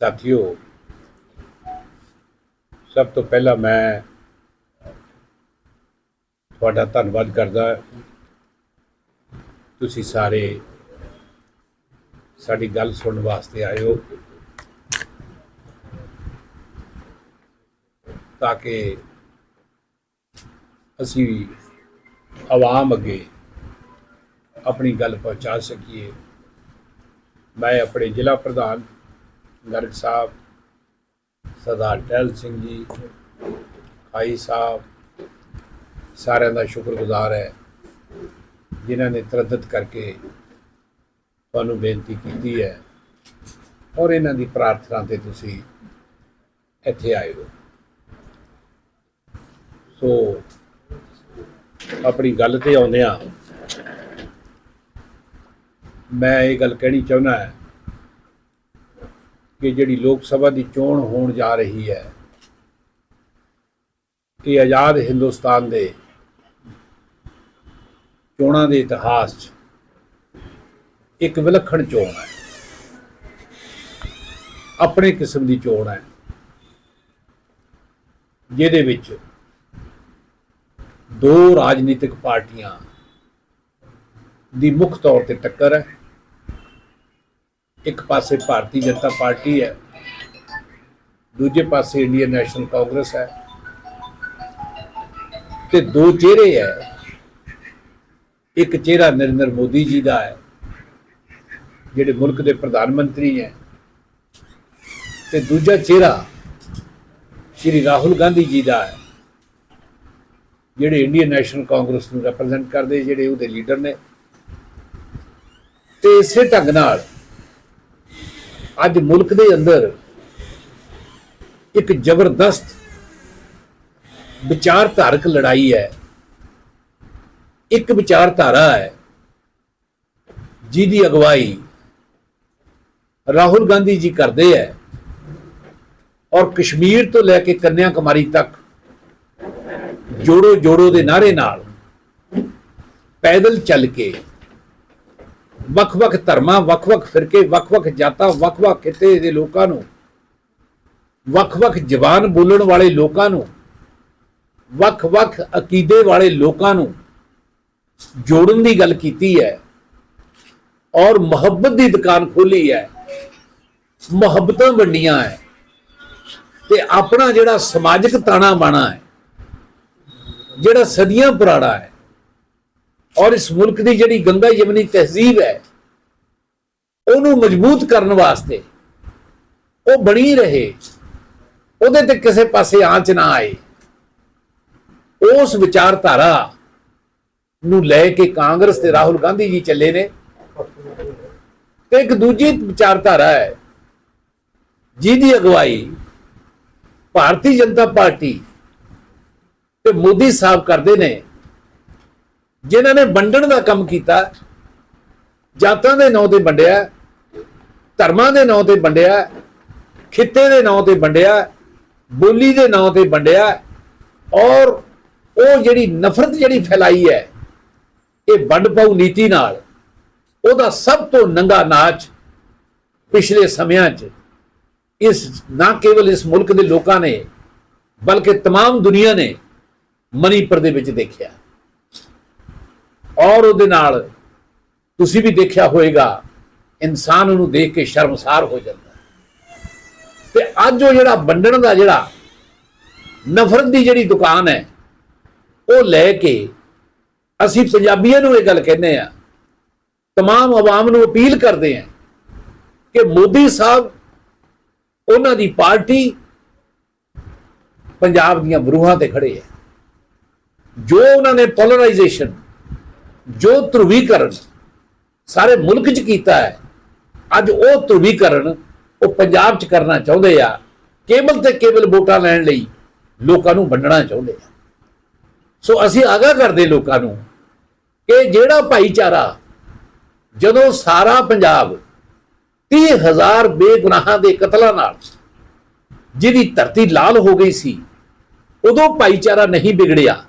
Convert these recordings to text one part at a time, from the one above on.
ਸਾਥੀਓ, ਸਭ ਤੋਂ ਪਹਿਲਾਂ ਮੈਂ ਤੁਹਾਡਾ ਧੰਨਵਾਦ ਕਰਦਾ ਤੁਸੀਂ ਸਾਰੇ ਸਾਡੀ ਗੱਲ ਸੁਣਨ ਵਾਸਤੇ ਆਏ ਹੋ। ਤਾਂ ਕਿ ਅਸੀਂ ਆਵਾਮ ਅੱਗੇ ਆਪਣੀ ਗੱਲ ਪਹੁੰਚਾ ਸਕੀਏ। ਮੈਂ ਆਪਣੇ ਜ਼ਿਲ੍ਹਾ ਪ੍ਰਧਾਨ ਗਰਗ ਸਾਹਿਬ, ਸਰਦਾਰ ਟਹਿਲ ਸਿੰਘ ਜੀ, ਖਾਈ ਸਾਹਿਬ, ਸਾਰਿਆਂ ਦਾ ਸ਼ੁਕਰਗੁਜ਼ਾਰ ਹੈ ਜਿਨ੍ਹਾਂ ਨੇ ਤਰਦਤ ਕਰਕੇ ਤੁਹਾਨੂੰ ਬੇਨਤੀ ਕੀਤੀ ਹੈ ਔਰ ਇਹਨਾਂ ਦੀ ਪ੍ਰਾਰਥਨਾ ਤੇ ਤੁਸੀਂ ਇੱਥੇ ਆਏ ਹੋ। ਸੋ ਆਪਣੀ ਗੱਲ ਤੇ ਆਉਂਦੇ ਆ ਮੈਂ ਇਹ ਗੱਲ ਕਹਿਣੀ ਚਾਹੁੰਦਾ ਹੈ ਕਿ ਜਿਹੜੀ ਲੋਕ ਸਭਾ ਦੀ ਚੋਣ ਹੋਣ ਜਾ ਰਹੀ ਹੈ, ਇਹ ਆਜ਼ਾਦ ਹਿੰਦੁਸਤਾਨ ਦੇ ਚੋਣਾਂ ਦੇ ਇਤਿਹਾਸ 'ਚ ਇੱਕ ਵਿਲੱਖਣ ਚੋਣ ਹੈ। ਆਪਣੇ ਕਿਸਮ ਦੀ ਚੋਣ ਹੈ, ਜਿਹਦੇ ਵਿੱਚ ਦੋ ਰਾਜਨੀਤਿਕ ਪਾਰਟੀਆਂ ਦੀ ਮੁੱਖ ਤੌਰ ਤੇ ਟੱਕਰ ਹੈ। ਇੱਕ ਪਾਸੇ ਭਾਰਤੀ ਜਨਤਾ ਪਾਰਟੀ ਹੈ, ਦੂਜੇ ਪਾਸੇ ਇੰਡੀਅਨ ਨੈਸ਼ਨਲ ਕਾਂਗਰਸ ਹੈ। ਤੇ ਦੋ ਚਿਹਰੇ ਹੈ। ਇੱਕ ਚਿਹਰਾ ਨਰਿੰਦਰ ਮੋਦੀ ਜੀ ਦਾ ਹੈ, ਜਿਹੜੇ ਮੁਲਕ ਦੇ ਪ੍ਰਧਾਨ ਮੰਤਰੀ ਹੈ। ਤੇ ਦੂਜਾ ਚਿਹਰਾ ਸ਼੍ਰੀ ਰਾਹੁਲ ਗਾਂਧੀ ਜੀ ਦਾ ਹੈ, ਜਿਹੜੇ ਇੰਡੀਅਨ ਨੈਸ਼ਨਲ ਕਾਂਗਰਸ ਨੂੰ ਰਿਪਰੈਜ਼ੈਂਟ ਕਰਦੇ, ਜਿਹੜੇ ਉਹਦੇ ਲੀਡਰ ਨੇ। ਤੇ ਇਸੇ ਢੰਗ ਨਾਲ ਅੱਜ ਮੁਲਕ ਦੇ ਅੰਦਰ ਇੱਕ ਜ਼ਬਰਦਸਤ ਵਿਚਾਰਧਾਰਕ ਲੜਾਈ ਹੈ। ਇੱਕ ਵਿਚਾਰਧਾਰਾ ਹੈ ਜਿਹਦੀ ਅਗਵਾਈ ਰਾਹੁਲ ਗਾਂਧੀ ਜੀ ਕਰਦੇ ਹੈ ਔਰ ਕਸ਼ਮੀਰ ਤੋਂ ਲੈ ਕੇ ਕੰਨਿਆ ਕੁਮਾਰੀ ਤੱਕ ਜੋੜੋ ਜੋੜੋ ਦੇ ਨਾਰੇ ਨਾਲ ਪੈਦਲ ਚੱਲ ਕੇ ਵੱਖ-ਵੱਖ ਧਰਮਾਂ, ਵੱਖ-ਵੱਖ ਫਿਰਕੇ, ਵੱਖ-ਵੱਖ ਜਾਤਾਂ, ਵੱਖ-ਵੱਖ ਖਿੱਤੇ ਦੇ ਲੋਕਾਂ ਨੂੰ, ਵੱਖ-ਵੱਖ ਜ਼ਬਾਨ ਬੋਲਣ ਵਾਲੇ ਲੋਕਾਂ ਨੂੰ, ਵੱਖ-ਵੱਖ ਅਕੀਦੇ ਵਾਲੇ ਲੋਕਾਂ ਨੂੰ ਜੋੜਨ ਦੀ ਗੱਲ ਕੀਤੀ ਹੈ ਔਰ ਮੁਹੱਬਤ ਦੀ ਦੁਕਾਨ ਖੋਲੀ ਹੈ, ਮੁਹੱਬਤਾਂ ਵੰਡੀਆਂ ਹੈ ਤੇ ਆਪਣਾ ਜਿਹੜਾ ਸਮਾਜਿਕ ਤਾਣਾ ਬਾਣਾ ਹੈ, ਜਿਹੜਾ ਸਦੀਆਂ ਪੁਰਾਣਾ ਹੈ ਔਰ ਇਸ ਮੁਲਕ ਦੀ ਜਿਹੜੀ ਗੰਗਾ ਯਮਨੀ ਤਹਿਜ਼ੀਬ ਹੈ, ਉਹਨੂੰ ਮਜ਼ਬੂਤ ਕਰਨ ਵਾਸਤੇ ਉਹ ਬਣੀ ਰਹੇ, ਉਹਦੇ ਤੇ ਕਿਸੇ ਪਾਸੇ ਆਂਚ ਨਾ ਆਏ, ਉਸ ਵਿਚਾਰਧਾਰਾ ਨੂੰ ਲੈ ਕੇ ਕਾਂਗਰਸ ਤੇ ਰਾਹੁਲ ਗਾਂਧੀ ਜੀ ਚੱਲੇ ਨੇ। ਤੇ ਇੱਕ ਦੂਜੀ ਵਿਚਾਰਧਾਰਾ ਹੈ, ਜਿਹਦੀ ਅਗਵਾਈ ਭਾਰਤੀ ਜਨਤਾ ਪਾਰਟੀ ਤੇ ਮੋਦੀ ਸਾਹਿਬ ਕਰਦੇ ਨੇ। ਜਿਨ੍ਹਾਂ ਨੇ ਵੰਡਣ ਦਾ ਕੰਮ ਕੀਤਾ ਜਾਤਾਂ ਦੇ ਨਾਂ ਤੇ ਵੰਡਿਆ ਧਰਮਾਂ ਦੇ ਨਾਂ ਤੇ ਵੰਡਿਆ ਖਿੱਤੇ ਦੇ ਨਾਂ ਤੇ ਵੰਡਿਆ ਬੋਲੀ ਦੇ ਨਾਂ ਤੇ ਵੰਡਿਆ ਔਰ ਉਹ ਜਿਹੜੀ ਨਫ਼ਰਤ ਜਿਹੜੀ ਫੈਲਾਈ ਹੈ ਇਹ ਵੰਡ ਪਾਉ ਨੀਤੀ ਨਾਲ ਉਹਦਾ ਸਭ ਤੋਂ ਨੰਗਾ ਨਾਚ ਪਿਛਲੇ ਸਮਿਆਂ 'ਚ ਇਸ ਨਾ ਕੇਵਲ ਇਸ ਮੁਲਕ ਦੇ ਲੋਕਾਂ ਨੇ ਬਲਕਿ तमाम ਦੁਨੀਆ ਨੇ ਮਨੀਪੁਰ ਦੇ ਵਿੱਚ ਦੇਖਿਆ ਔਰ ਉਹਦੇ ਨਾਲ ਤੁਸੀਂ ਵੀ ਦੇਖਿਆ ਹੋਵੇਗਾ ਇਨਸਾਨ ਉਹਨੂੰ ਦੇਖ ਕੇ ਸ਼ਰਮਸਾਰ ਹੋ ਜਾਂਦਾ ਹੈ। ਤੇ ਅੱਜ ਉਹ ਜਿਹੜਾ ਵੰਡਣ ਦਾ ਜਿਹੜਾ ਨਫ਼ਰਤ ਦੀ ਜਿਹੜੀ ਦੁਕਾਨ ਹੈ ਉਹ ਲੈ ਕੇ ਅਸੀਂ ਪੰਜਾਬੀਆਂ ਨੂੰ ਇਹ ਗੱਲ ਕਹਿੰਦੇ ਆ तमाम ਆਵਾਮ ਨੂੰ ਅਪੀਲ ਕਰਦੇ ਆ ਕਿ ਮੋਦੀ ਸਾਹਿਬ ਉਹਨਾਂ ਦੀ ਪਾਰਟੀ ਪੰਜਾਬ ਦੀਆਂ ਬਰੂਹਾਂ ਤੇ ਖੜੇ ਹੈ ਜੋ ਉਹਨਾਂ ਨੇ ਪੋਲਰਾਈਜੇਸ਼ਨ ਜੋ ਧਰੁਵੀਕਰਨ ਸਾਰੇ ਮੁਲਕ 'ਚ ਕੀਤਾ ਹੈ, ਅੱਜ ਉਹ ਧਰੁਵੀਕਰਨ ਉਹ ਪੰਜਾਬ 'ਚ ਕਰਨਾ ਚਾਹੁੰਦੇ ਆ, ਕੇਵਲ ਤੇ ਕੇਵਲ ਵੋਟਾਂ ਲੈਣ ਲਈ ਲੋਕਾਂ ਨੂੰ ਵੰਡਣਾ ਚਾਹੁੰਦੇ ਆ। ਸੋ ਅਸੀਂ ਆਗਾਹ ਕਰਦੇ ਲੋਕਾਂ ਨੂੰ ਕਿ ਜਿਹੜਾ ਭਾਈਚਾਰਾ ਜਦੋਂ ਸਾਰਾ ਪੰਜਾਬ 30000 ਬੇਗੁਨਾਹਾਂ ਦੇ ਕਤਲਾਂ ਨਾਲ ਜਿਹਦੀ ਧਰਤੀ ਲਾਲ ਹੋ ਗਈ ਸੀ, ਉਦੋਂ ਭਾਈਚਾਰਾ ਨਹੀਂ ਵਿਗੜਿਆ,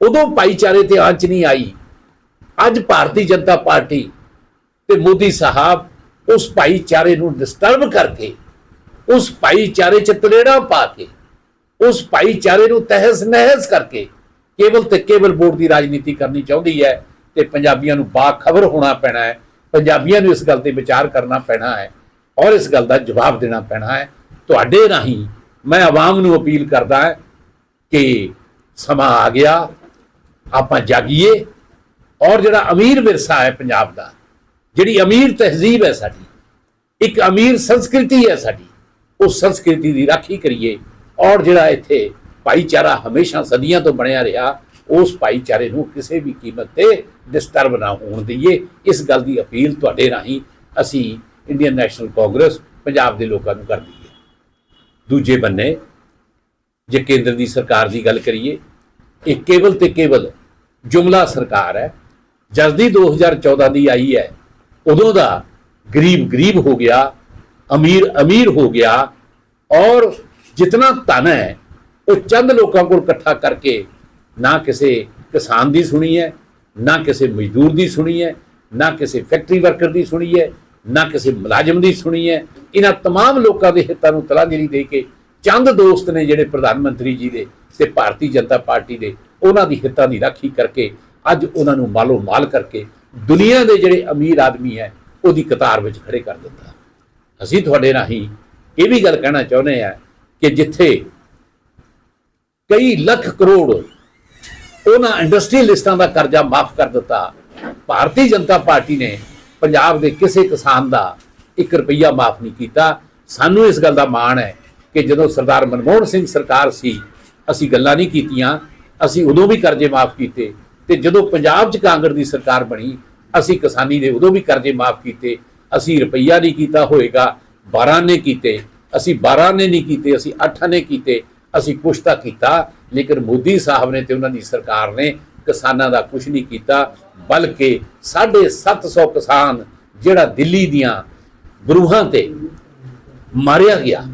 ਉਦੋਂ ਭਾਈਚਾਰੇ ਤੇ ਆਂਚ ਨਹੀਂ ਆਈ ਅੱਜ ਭਾਰਤੀ ਜਨਤਾ ਪਾਰਟੀ ਤੇ ਮੋਦੀ ਸਾਹਿਬ ਉਸ ਭਾਈਚਾਰੇ ਨੂੰ ਡਿਸਟਰਬ ਕਰਕੇ, ਉਸ ਭਾਈਚਾਰੇ ਚ ਤਲੇੜਾ ਪਾ ਕੇ, ਉਸ ਭਾਈਚਾਰੇ ਨੂੰ ਤਹਿਸ ਨਹਿਸ ਕਰਕੇ ਕੇਵਲ ਤੇ ਕੇਵਲ ਵੋਟ ਦੀ ਰਾਜਨੀਤੀ ਕਰਨੀ ਚਾਹੁੰਦੀ ਹੈ ਤੇ ਪੰਜਾਬੀਆਂ ਨੂੰ ਬਾਖਬਰ ਹੋਣਾ ਪੈਣਾ ਹੈ, ਪੰਜਾਬੀਆਂ ਨੂੰ ਇਸ ਗੱਲ ਤੇ ਵਿਚਾਰ ਕਰਨਾ ਪੈਣਾ ਹੈ ਔਰ ਇਸ ਗੱਲ ਦਾ ਜਵਾਬ ਦੇਣਾ ਪੈਣਾ ਹੈ। ਤੁਹਾਡੇ ਰਾਹੀਂ ਮੈਂ ਆਵਾਮ ਨੂੰ ਅਪੀਲ ਕਰਦਾ ਕਿ ਸਮਾਂ ਆ ਗਿਆ, ਆਪਾਂ ਜਾਗੀਏ। ਔਰ ਜਿਹੜਾ ਅਮੀਰ ਵਿਰਸਾ ਹੈ ਪੰਜਾਬ ਦਾ, ਜਿਹੜੀ ਅਮੀਰ ਤਹਿਜ਼ੀਬ ਹੈ ਸਾਡੀ, ਇੱਕ ਅਮੀਰ ਸੰਸਕ੍ਰਿਤੀ ਹੈ ਸਾਡੀ, ਉਸ ਸੰਸਕ੍ਰਿਤੀ ਦੀ ਰਾਖੀ ਕਰੀਏ। ਔਰ ਜਿਹੜਾ ਇੱਥੇ ਭਾਈਚਾਰਾ ਹਮੇਸ਼ਾ ਸਦੀਆਂ ਤੋਂ ਬਣਿਆ ਰਿਹਾ, ਉਸ ਭਾਈਚਾਰੇ ਨੂੰ ਕਿਸੇ ਵੀ ਕੀਮਤ ਤੇ ਡਿਸਟਰਬ ਨਾ ਹੋਣ ਦਈਏ। ਇਸ ਗੱਲ ਦੀ ਅਪੀਲ ਤੁਹਾਡੇ ਰਾਹੀਂ ਅਸੀਂ ਇੰਡੀਅਨ ਨੈਸ਼ਨਲ ਕਾਂਗਰਸ ਪੰਜਾਬ ਦੇ ਲੋਕਾਂ ਨੂੰ ਕਰਦੀ ਹੈ ਦੂਜੇ ਬੰਨੇ, ਜੇ ਕੇਂਦਰ ਦੀ ਸਰਕਾਰ ਦੀ ਗੱਲ ਕਰੀਏ, ਇਹ ਕੇਵਲ ਤੇ ਕੇਵਲ ਜੁਮਲਾ ਸਰਕਾਰ ਹੈ ਜਦ ਦੀ 2014 ਦੀ ਆਈ ਹੈ ਉਦੋਂ ਦਾ ਗਰੀਬ ਗਰੀਬ ਹੋ ਗਿਆ ਅਮੀਰ ਅਮੀਰ ਹੋ ਗਿਆ ਔਰ ਜਿਤਨਾ ਧਨ ਹੈ ਉਹ ਚੰਦ ਲੋਕਾਂ ਕੋਲ ਇਕੱਠਾ ਕਰਕੇ ਨਾ ਕਿਸੇ ਕਿਸਾਨ ਦੀ ਸੁਣੀ ਹੈ ਨਾ ਕਿਸੇ ਮਜ਼ਦੂਰ ਦੀ ਸੁਣੀ ਹੈ ਨਾ ਕਿਸੇ ਫੈਕਟਰੀ ਵਰਕਰ ਦੀ ਸੁਣੀ ਹੈ ਨਾ ਕਿਸੇ ਮੁਲਾਜ਼ਮ ਦੀ ਸੁਣੀ ਹੈ ਇਹਨਾਂ तमाम ਲੋਕਾਂ ਦੇ ਹਿੱਤਾਂ ਨੂੰ ਤਲਾਂਜਲੀ ਦੇ ਕੇ ਚੰਦ ਦੋਸਤ ਨੇ ਜਿਹੜੇ ਪ੍ਰਧਾਨ ਮੰਤਰੀ ਜੀ ਦੇ ਤੇ ਭਾਰਤੀ ਜਨਤਾ ਪਾਰਟੀ ਦੇ ਉਹਨਾਂ ਦੀ ਹਿੱਤਾਂ ਦੀ ਰਾਖੀ ਕਰਕੇ ਅੱਜ ਉਹਨਾਂ ਨੂੰ ਮਾਲੋ ਮਾਲ ਕਰਕੇ ਦੁਨੀਆ ਦੇ ਜਿਹੜੇ ਅਮੀਰ ਆਦਮੀ ਹੈ, ਉਹਦੀ ਕਤਾਰ ਵਿੱਚ ਖੜੇ ਕਰ ਦਿੱਤਾ। ਅਸੀਂ ਤੁਹਾਡੇ ਰਾਹੀਂ ਇਹ ਵੀ ਗੱਲ ਕਹਿਣਾ ਚਾਹੁੰਦੇ ਆ ਕਿ ਜਿੱਥੇ ਕਈ ਲੱਖ ਕਰੋੜ ਉਹਨਾਂ ਇੰਡਸਟਰੀਅਲਿਸਟਾਂ ਦਾ ਕਰਜ਼ਾ ਮਾਫ ਕਰ ਦਿੱਤਾ, ਭਾਰਤੀ ਜਨਤਾ ਪਾਰਟੀ ਨੇ ਪੰਜਾਬ ਦੇ ਕਿਸੇ ਕਿਸਾਨ ਦਾ 1 ਰੁਪਈਆ ਮਾਫ ਨਹੀਂ ਕੀਤਾ। ਸਾਨੂੰ ਇਸ ਗੱਲ ਦਾ ਮਾਣ ਹੈ ਕਿ ਜਦੋਂ ਸਰਦਾਰ ਮਨਮੋਹਨ ਸਿੰਘ ਸਰਕਾਰ ਸੀ, ਅਸੀਂ ਗੱਲਾਂ ਨਹੀਂ ਕੀਤੀਆਂ, ਅਸੀਂ ਉਦੋਂ ਵੀ ਕਰਜ਼ੇ ਮਾਫ ਕੀਤੇ। ਤੇ ਜਦੋਂ ਪੰਜਾਬ 'ਚ ਕਾਂਗਰਸ ਦੀ ਸਰਕਾਰ ਬਣੀ, ਅਸੀਂ ਕਿਸਾਨੀ ਦੇ ਉਦੋਂ ਵੀ ਕਰਜ਼ੇ ਮਾਫ ਕੀਤੇ, ਅਸੀਂ ਰੁਪਈਆ ਨਹੀਂ ਕੀਤਾ ਹੋਏਗਾ 12 ਨੇ ਕੀਤੇ, ਅਸੀਂ 12 ਨੇ ਨਹੀਂ ਕੀਤੇ, ਅਸੀਂ 8 ਨੇ ਕੀਤੇ, ਅਸੀਂ ਕੁਛ ਤਾਂ ਕੀਤਾ, ਲੇਕਿਨ ਮੋਦੀ ਸਾਹਿਬ ਨੇ ਤੇ ਉਹਨਾਂ ਦੀ ਸਰਕਾਰ ਨੇ ਕਿਸਾਨਾਂ ਦਾ ਕੁਝ ਨਹੀਂ ਕੀਤਾ, ਬਲਕਿ 750 ਕਿਸਾਨ ਜਿਹੜਾ ਦਿੱਲੀ ਦੀਆਂ ਬਰੂਹਾਂ ਤੇ ਮਾਰਿਆ ਗਿਆ,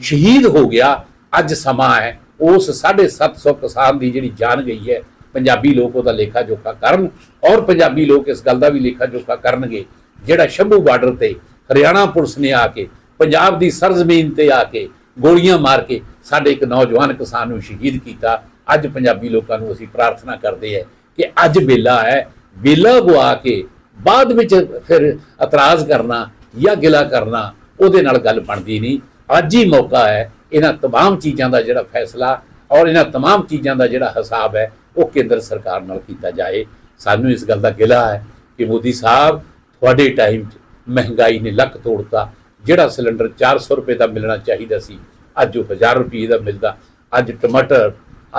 ਸ਼ਹੀਦ ਹੋ ਗਿਆ, ਅੱਜ ਸਮਾਂ ਹੈ, ਉਸ 750 ਕਿਸਾਨ ਦੀ ਜਿਹੜੀ ਜਾਨ ਗਈ ਹੈ ਪੰਜਾਬੀ ਲੋਕ ਉਹਦਾ ਲੇਖਾ ਜੋਖਾ ਕਰਨ ਔਰ ਪੰਜਾਬੀ ਲੋਕ ਇਸ ਗੱਲ ਦਾ ਵੀ ਲੇਖਾ ਜੋਖਾ ਕਰਨਗੇ ਜਿਹੜਾ ਸ਼ੰਭੂ ਬਾਰਡਰ ਤੇ ਹਰਿਆਣਾ ਪੁਲਿਸ ਨੇ ਆ ਕੇ ਪੰਜਾਬ ਦੀ ਸਰਜ਼ਮੀਨ ਤੇ ਆ ਕੇ ਗੋਲੀਆਂ ਮਾਰ ਕੇ ਸਾਡੇ ਇੱਕ ਨੌਜਵਾਨ ਕਿਸਾਨ ਨੂੰ ਸ਼ਹੀਦ ਕੀਤਾ ਅੱਜ ਪੰਜਾਬੀ ਲੋਕਾਂ ਨੂੰ ਅਸੀਂ ਪ੍ਰਾਰਥਨਾ ਕਰਦੇ ਹਾਂ ਕਿ ਅੱਜ ਵੇਲਾ ਹੈ ਵੇਲਾ ਗਵਾ ਕੇ ਬਾਅਦ ਵਿੱਚ ਫਿਰ ਇਤਰਾਜ਼ ਕਰਨਾ ਜਾਂ ਗਿਲਾ ਕਰਨਾ ਉਹਦੇ ਨਾਲ ਗੱਲ ਬਣਦੀ ਨਹੀਂ ਅੱਜ ਹੀ ਮੌਕਾ ਹੈ ਇਹਨਾਂ तमाम ਚੀਜ਼ਾਂ ਦਾ ਜਿਹੜਾ ਫੈਸਲਾ ਔਰ ਇਹਨਾਂ तमाम ਚੀਜ਼ਾਂ ਦਾ ਜਿਹੜਾ ਹਿਸਾਬ ਹੈ ਉਹ ਕੇਂਦਰ ਸਰਕਾਰ ਨਾਲ ਕੀਤਾ ਜਾਏ ਸਾਨੂੰ ਇਸ ਗੱਲ ਦਾ ਗਿਲਾ ਹੈ ਕਿ ਮੋਦੀ ਸਾਹਿਬ ਤੁਹਾਡੇ ਟਾਈਮ 'ਚ ਮਹਿੰਗਾਈ ਨੇ ਲੱਕ ਤੋੜਤਾ ਜਿਹੜਾ ਸਿਲੰਡਰ 400 ਰੁਪਏ ਦਾ ਮਿਲਣਾ ਚਾਹੀਦਾ ਸੀ ਅੱਜ ਉਹ 1000 ਰੁਪਏ ਦਾ ਮਿਲਦਾ ਅੱਜ ਟਮਾਟਰ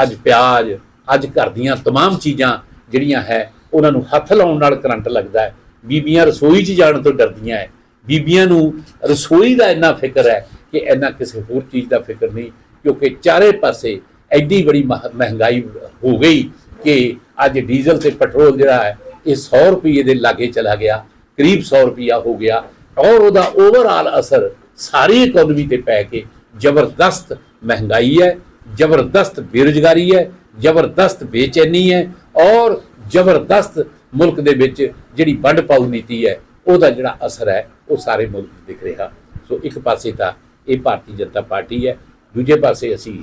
ਅੱਜ ਪਿਆਜ਼ ਅੱਜ ਘਰ ਦੀਆਂ तमाम ਚੀਜ਼ਾਂ ਜਿਹੜੀਆਂ ਹੈ ਉਹਨਾਂ ਨੂੰ ਹੱਥ ਲਾਉਣ ਨਾਲ ਕਰੰਟ ਲੱਗਦਾ ਹੈ ਬੀਬੀਆਂ ਰਸੋਈ 'ਚ ਜਾਣ ਤੋਂ ਡਰਦੀਆਂ ਹੈ ਬੀਬੀਆਂ ਨੂੰ ਰਸੋਈ ਦਾ ਇੰਨਾ ਫਿਕਰ ਹੈ ਕਿ ਇੰਨਾ ਕਿਸੇ ਹੋਰ ਚੀਜ਼ ਦਾ ਫਿਕਰ ਨਹੀਂ ਕਿਉਂਕਿ ਚਾਰੇ ਪਾਸੇ ਐਡੀ ਬੜੀ ਮਹ- ਮਹਿੰਗਾਈ ਹੋ ਗਈ ਕਿ ਅੱਜ ਡੀਜ਼ਲ ਤੇ ਪੈਟਰੋਲ ਜਿਹੜਾ ਹੈ, ਇਹ 100 ਰੁਪਏ ਦੇ ਲਾਗੇ ਚਲਾ ਗਿਆ, ਕਰੀਬ 100 ਰੁਪਿਆ ਹੋ ਗਿਆ। ਔਰ ਉਹਦਾ ਓਵਰਆਲ ਅਸਰ ਸਾਰੀ ਇਕਨੋਮੀ ਤੇ ਪੈ ਕੇ ਜ਼ਬਰਦਸਤ ਮਹਿੰਗਾਈ ਹੈ, ਜ਼ਬਰਦਸਤ ਬੇਰੁਜ਼ਗਾਰੀ ਹੈ, ਜ਼ਬਰਦਸਤ ਬੇਚੈਨੀ ਹੈ ਔਰ ਜ਼ਬਰਦਸਤ ਮੁਲਕ ਦੇ ਵਿੱਚ ਜਿਹੜੀ ਵੰਡ ਪਾਉ ਨੀਤੀ ਹੈ, ਉਹਦਾ ਜਿਹੜਾ ਅਸਰ ਹੈ, ਉਹ ਸਾਰੇ ਮੁਲਕ 'ਚ ਦਿਖ ਰਿਹਾ। ਸੋ ਇੱਕ ਪਾਸੇ ਤਾਂ ਇਹ ਭਾਰਤੀ ਜਨਤਾ ਪਾਰਟੀ ਹੈ, ਦੂਜੇ ਪਾਸੇ ਅਸੀਂ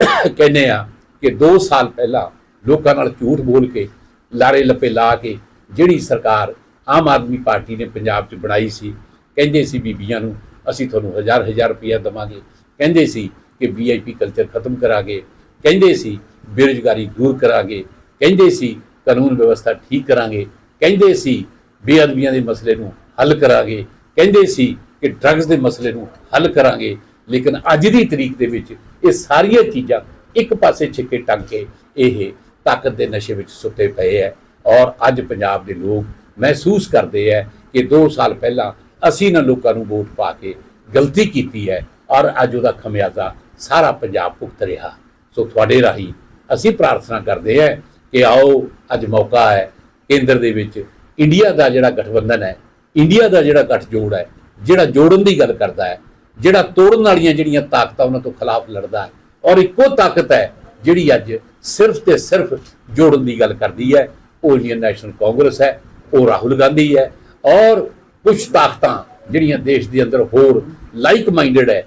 ਕਹਿੰਦੇ ਆ ਕਿ 2 ਸਾਲ ਪਹਿਲਾਂ ਲੋਕਾਂ ਨਾਲ ਝੂਠ ਬੋਲ ਕੇ, ਲਾਰੇ ਲੱਪੇ ਲਾ ਕੇ ਜਿਹੜੀ ਸਰਕਾਰ ਆਮ ਆਦਮੀ ਪਾਰਟੀ ਨੇ ਪੰਜਾਬ 'ਚ ਬਣਾਈ ਸੀ, ਕਹਿੰਦੇ ਸੀ ਬੀਬੀਆਂ ਨੂੰ, ਅਸੀਂ ਤੁਹਾਨੂੰ ਹਜ਼ਾਰ ਹਜ਼ਾਰ ਰੁਪਇਆ ਦਵਾਂਗੇ। ਕਹਿੰਦੇ ਸੀ ਕਿ ਵੀਆਈਪੀ ਕਲਚਰ ਖਤਮ ਕਰਾਂਗੇ। ਕਹਿੰਦੇ ਸੀ ਬੇਰੁਜ਼ਗਾਰੀ ਦੂਰ ਕਰਾਂਗੇ। ਕਹਿੰਦੇ ਸੀ ਕਾਨੂੰਨ ਵਿਵਸਥਾ ਠੀਕ ਕਰਾਂਗੇ। ਕਹਿੰਦੇ ਸੀ ਬੇਅਦਬੀਆਂ ਦੇ ਮਸਲੇ ਨੂੰ ਹੱਲ ਕਰਾਂਗੇ। ਕਹਿੰਦੇ ਸੀ ਕਿ ਡਰੱਗਸ ਦੇ ਮਸਲੇ ਨੂੰ ਹੱਲ ਕਰਾਂਗੇ। ਲੇਕਿਨ ਅੱਜ ਦੀ ਤਰੀਕ ਦੇ ਵਿੱਚ ਇਹ ਸਾਰੀਆਂ ਚੀਜ਼ਾਂ ਇੱਕ ਪਾਸੇ ਛਿੱਕੇ ਟੰਗ ਕੇ ਇਹ ਤਾਕਤ ਦੇ ਨਸ਼ੇ ਵਿੱਚ ਸੁੱਤੇ ਪਏ ਹੈ ਔਰ ਅੱਜ ਪੰਜਾਬ ਦੇ ਲੋਕ ਮਹਿਸੂਸ ਕਰਦੇ ਹੈ ਕਿ 2 ਸਾਲ ਪਹਿਲਾਂ ਅਸੀਂ ਇਹਨਾਂ ਲੋਕਾਂ ਨੂੰ ਵੋਟ ਪਾ ਕੇ ਗਲਤੀ ਕੀਤੀ ਹੈ ਔਰ ਅੱਜ ਉਹਦਾ ਖਮਿਆਜ਼ਾ ਸਾਰਾ ਪੰਜਾਬ ਭੁਗਤ ਰਿਹਾ। ਸੋ ਤੁਹਾਡੇ ਰਾਹੀਂ ਅਸੀਂ ਪ੍ਰਾਰਥਨਾ ਕਰਦੇ ਹਾਂ ਕਿ ਆਓ ਅੱਜ ਮੌਕਾ ਹੈ ਕੇਂਦਰ ਦੇ ਵਿੱਚ ਇੰਡੀਆ ਦਾ ਜਿਹੜਾ ਗਠਬੰਧਨ ਹੈ ਇੰਡੀਆ ਦਾ ਜਿਹੜਾ ਗੱਠਜੋੜ ਹੈ ਜਿਹੜਾ ਜੋੜਨ ਦੀ ਗੱਲ ਕਰਦਾ ਹੈ ਜਿਹੜਾ ਤੋੜਨ ਵਾਲੀਆਂ ਜਿਹੜੀਆਂ ਤਾਕਤਾਂ ਉਹਨਾਂ ਤੋਂ ਖਿਲਾਫ ਲੜਦਾ ਹੈ। ਔਰ ਇੱਕੋ ਤਾਕਤ ਹੈ ਜਿਹੜੀ ਅੱਜ ਸਿਰਫ ਤੇ ਸਿਰਫ ਜੋੜਨ ਦੀ ਗੱਲ ਕਰਦੀ ਹੈ। ਉਹ ਇੰਡੀਅਨ ਨੈਸ਼ਨਲ ਕਾਂਗਰਸ ਹੈ, ਉਹ ਰਾਹੁਲ ਗਾਂਧੀ ਹੈ। ਔਰ ਕੁਝ ਤਾਕਤਾਂ ਜਿਹੜੀਆਂ ਦੇਸ਼ ਦੇ ਅੰਦਰ ਹੋਰ ਲਾਈਕ ਮਾਈਂਡਡ ਹੈ,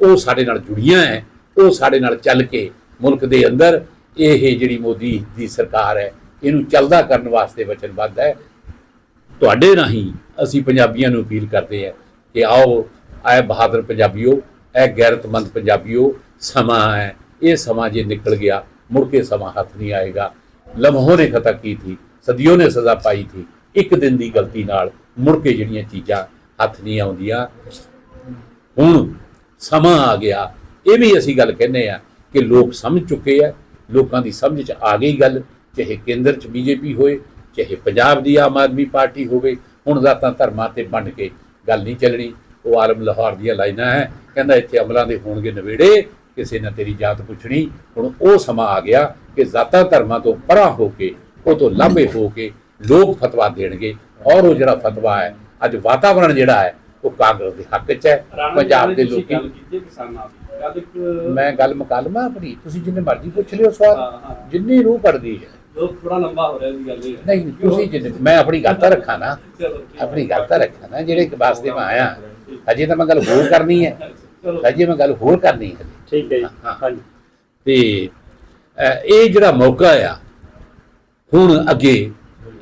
ਉਹ ਸਾਡੇ ਨਾਲ ਜੁੜੀਆਂ ਹੈ। ਉਹ ਸਾਡੇ ਨਾਲ ਚੱਲ ਕੇ ਮੁਲਕ ਦੇ ਅੰਦਰ ਇਹ ਜਿਹੜੀ ਮੋਦੀ ਦੀ ਸਰਕਾਰ ਹੈ, ਇਹਨੂੰ ਚੱਲਦਾ ਕਰਨ ਵਾਸਤੇ ਵਚਨਬੱਧ ਹੈ। ਤੁਹਾਡੇ ਰਾਹੀਂ ਅਸੀਂ ਪੰਜਾਬੀਆਂ ਨੂੰ ਅਪੀਲ ਕਰਦੇ ਹਾਂ ਕਿ ਆਓ ਆਏ ਬਹਾਦਰ ਪੰਜਾਬੀਓ ਇਹ ਗੈਰਤਮੰਦ ਪੰਜਾਬੀਓ, ਸਮਾਂ ਹੈ, ਇਹ ਸਮਾਂ ਜੇ ਨਿਕਲ ਗਿਆ, ਮੁੜ ਕੇ ਸਮਾਂ ਹੱਥ ਨਹੀਂ ਆਏਗਾ। ਲਮਹੋਂ ਨੇ ਖਤਾ ਕੀ ਥੀ, ਸਦੀਆਂ ਨੇ ਸਜ਼ਾ ਪਾਈ ਥੀ, ਇੱਕ ਦਿਨ ਦੀ ਗਲਤੀ ਨਾਲ ਮੁੜ ਕੇ ਜਿਹੜੀਆਂ ਚੀਜ਼ਾਂ ਹੱਥ ਨਹੀਂ ਆਉਂਦੀਆਂ। ਹੁਣ ਸਮਾਂ ਆ ਗਿਆ, ਇਹ ਵੀ ਅਸੀਂ ਗੱਲ ਕਹਿੰਦੇ ਆ ਕਿ ਲੋਕ ਸਮਝ ਚੁੱਕੇ ਆ, ਲੋਕਾਂ ਦੀ ਸਮਝ ਚ ਆ ਗਈ ਗੱਲ, ਚਾਹੇ ਕੇਂਦਰ ਚ ਬੀਜੇਪੀ ਹੋਏ, ਚਾਹੇ ਪੰਜਾਬ ਦੀ ਆਮ ਆਦਮੀ ਪਾਰਟੀ ਹੋਵੇ, ਹੁਣ ਜ਼ਾਤਾਂ ਧਰਮਾਂ ਤੇ ਵੰਡ ਕੇ ਗੱਲ ਨਹੀਂ ਚੱਲਣੀ। ਉਹ ਆਲਮ ਲਾਹੌਰ ਦੀਆਂ ਲਾਈਨਾਂ ਹੈ। ਕਹਿੰਦਾ ਇੱਥੇ ਅਮਲਾਂ ਦੇ ਹੋਣਗੇ ਨਵੇੜੇ ਕਿਸੇ ਨੇ ਤੇਰੀ ਜਾਤ ਪੁੱਛਣੀ। ਹੁਣ ਉਹ ਸਮਾਂ ਆ ਗਿਆ ਕਿ ਜ਼ਾਤਾਂ ਧਰਮਾਂ ਤੋਂ ਪਰਾਂ ਹੋ ਕੇ ਉਹ ਤੋਂ ਲਾਂਭੇ ਹੋ ਕੇ ਲੋਕ ਫਤਵਾ ਦੇਣਗੇ। ਔਰ ਉਹ ਜਿਹੜਾ ਫਤਵਾ ਹੈ ਅੱਜ ਵਾਤਾਵਰਣ ਜਿਹੜਾ ਹੈ ਉਹ ਕਾਂਗਰਸ ਦੇ ਹੱਕ 'ਚ ਹੈ। ਪੰਜਾਬ ਦੇ ਲੋਕੀ ਇੱਕ ਮੈਂ ਗੱਲ ਮੁਕਾ ਲਵਾਂ ਆਪਣੀ ਤੁਸੀਂ ਜਿੰਨੇ ਮਰਜ਼ੀ ਪੁੱਛ ਲਿਓ ਸਵਾਲ। ਜਿੰਨੀ ਰੂਹ ਪੜਦੀ ਹੈ। ਜੋ ਥੋੜਾ ਲੰਬਾ ਹੋ ਰਿਹਾ ਸੀ ਗੱਲ। ਨਹੀਂ ਤੁਸੀਂ ਜਿੰਨੇ ਮੈਂ ਆਪਣੀ ਗੱਲ ਤਾਂ ਰੱਖਾਂ ਨਾ। ਆਪਣੀ ਗੱਲ ਤਾਂ ਰੱਖਾਂ ਨਾ ਜਿਹੜੇ ਵਾਸਤੇ ਮੈਂ ਆਇਆ। ਅਜੇ ਤਾਂ ਮੈਂ ਗੱਲ ਹੋਰ ਕਰਨੀ ਹੈ। ਅਜੇ ਮੈਂ ਗੱਲ ਹੋਰ ਕਰਨੀ ਹੈ। ਠੀਕ ਹੈ ਜੀ। ਹਾਂਜੀ। ਤੇ ਇਹ ਜਿਹੜਾ ਮੌਕਾ ਆ ਹੁਣ ਅੱਗੇ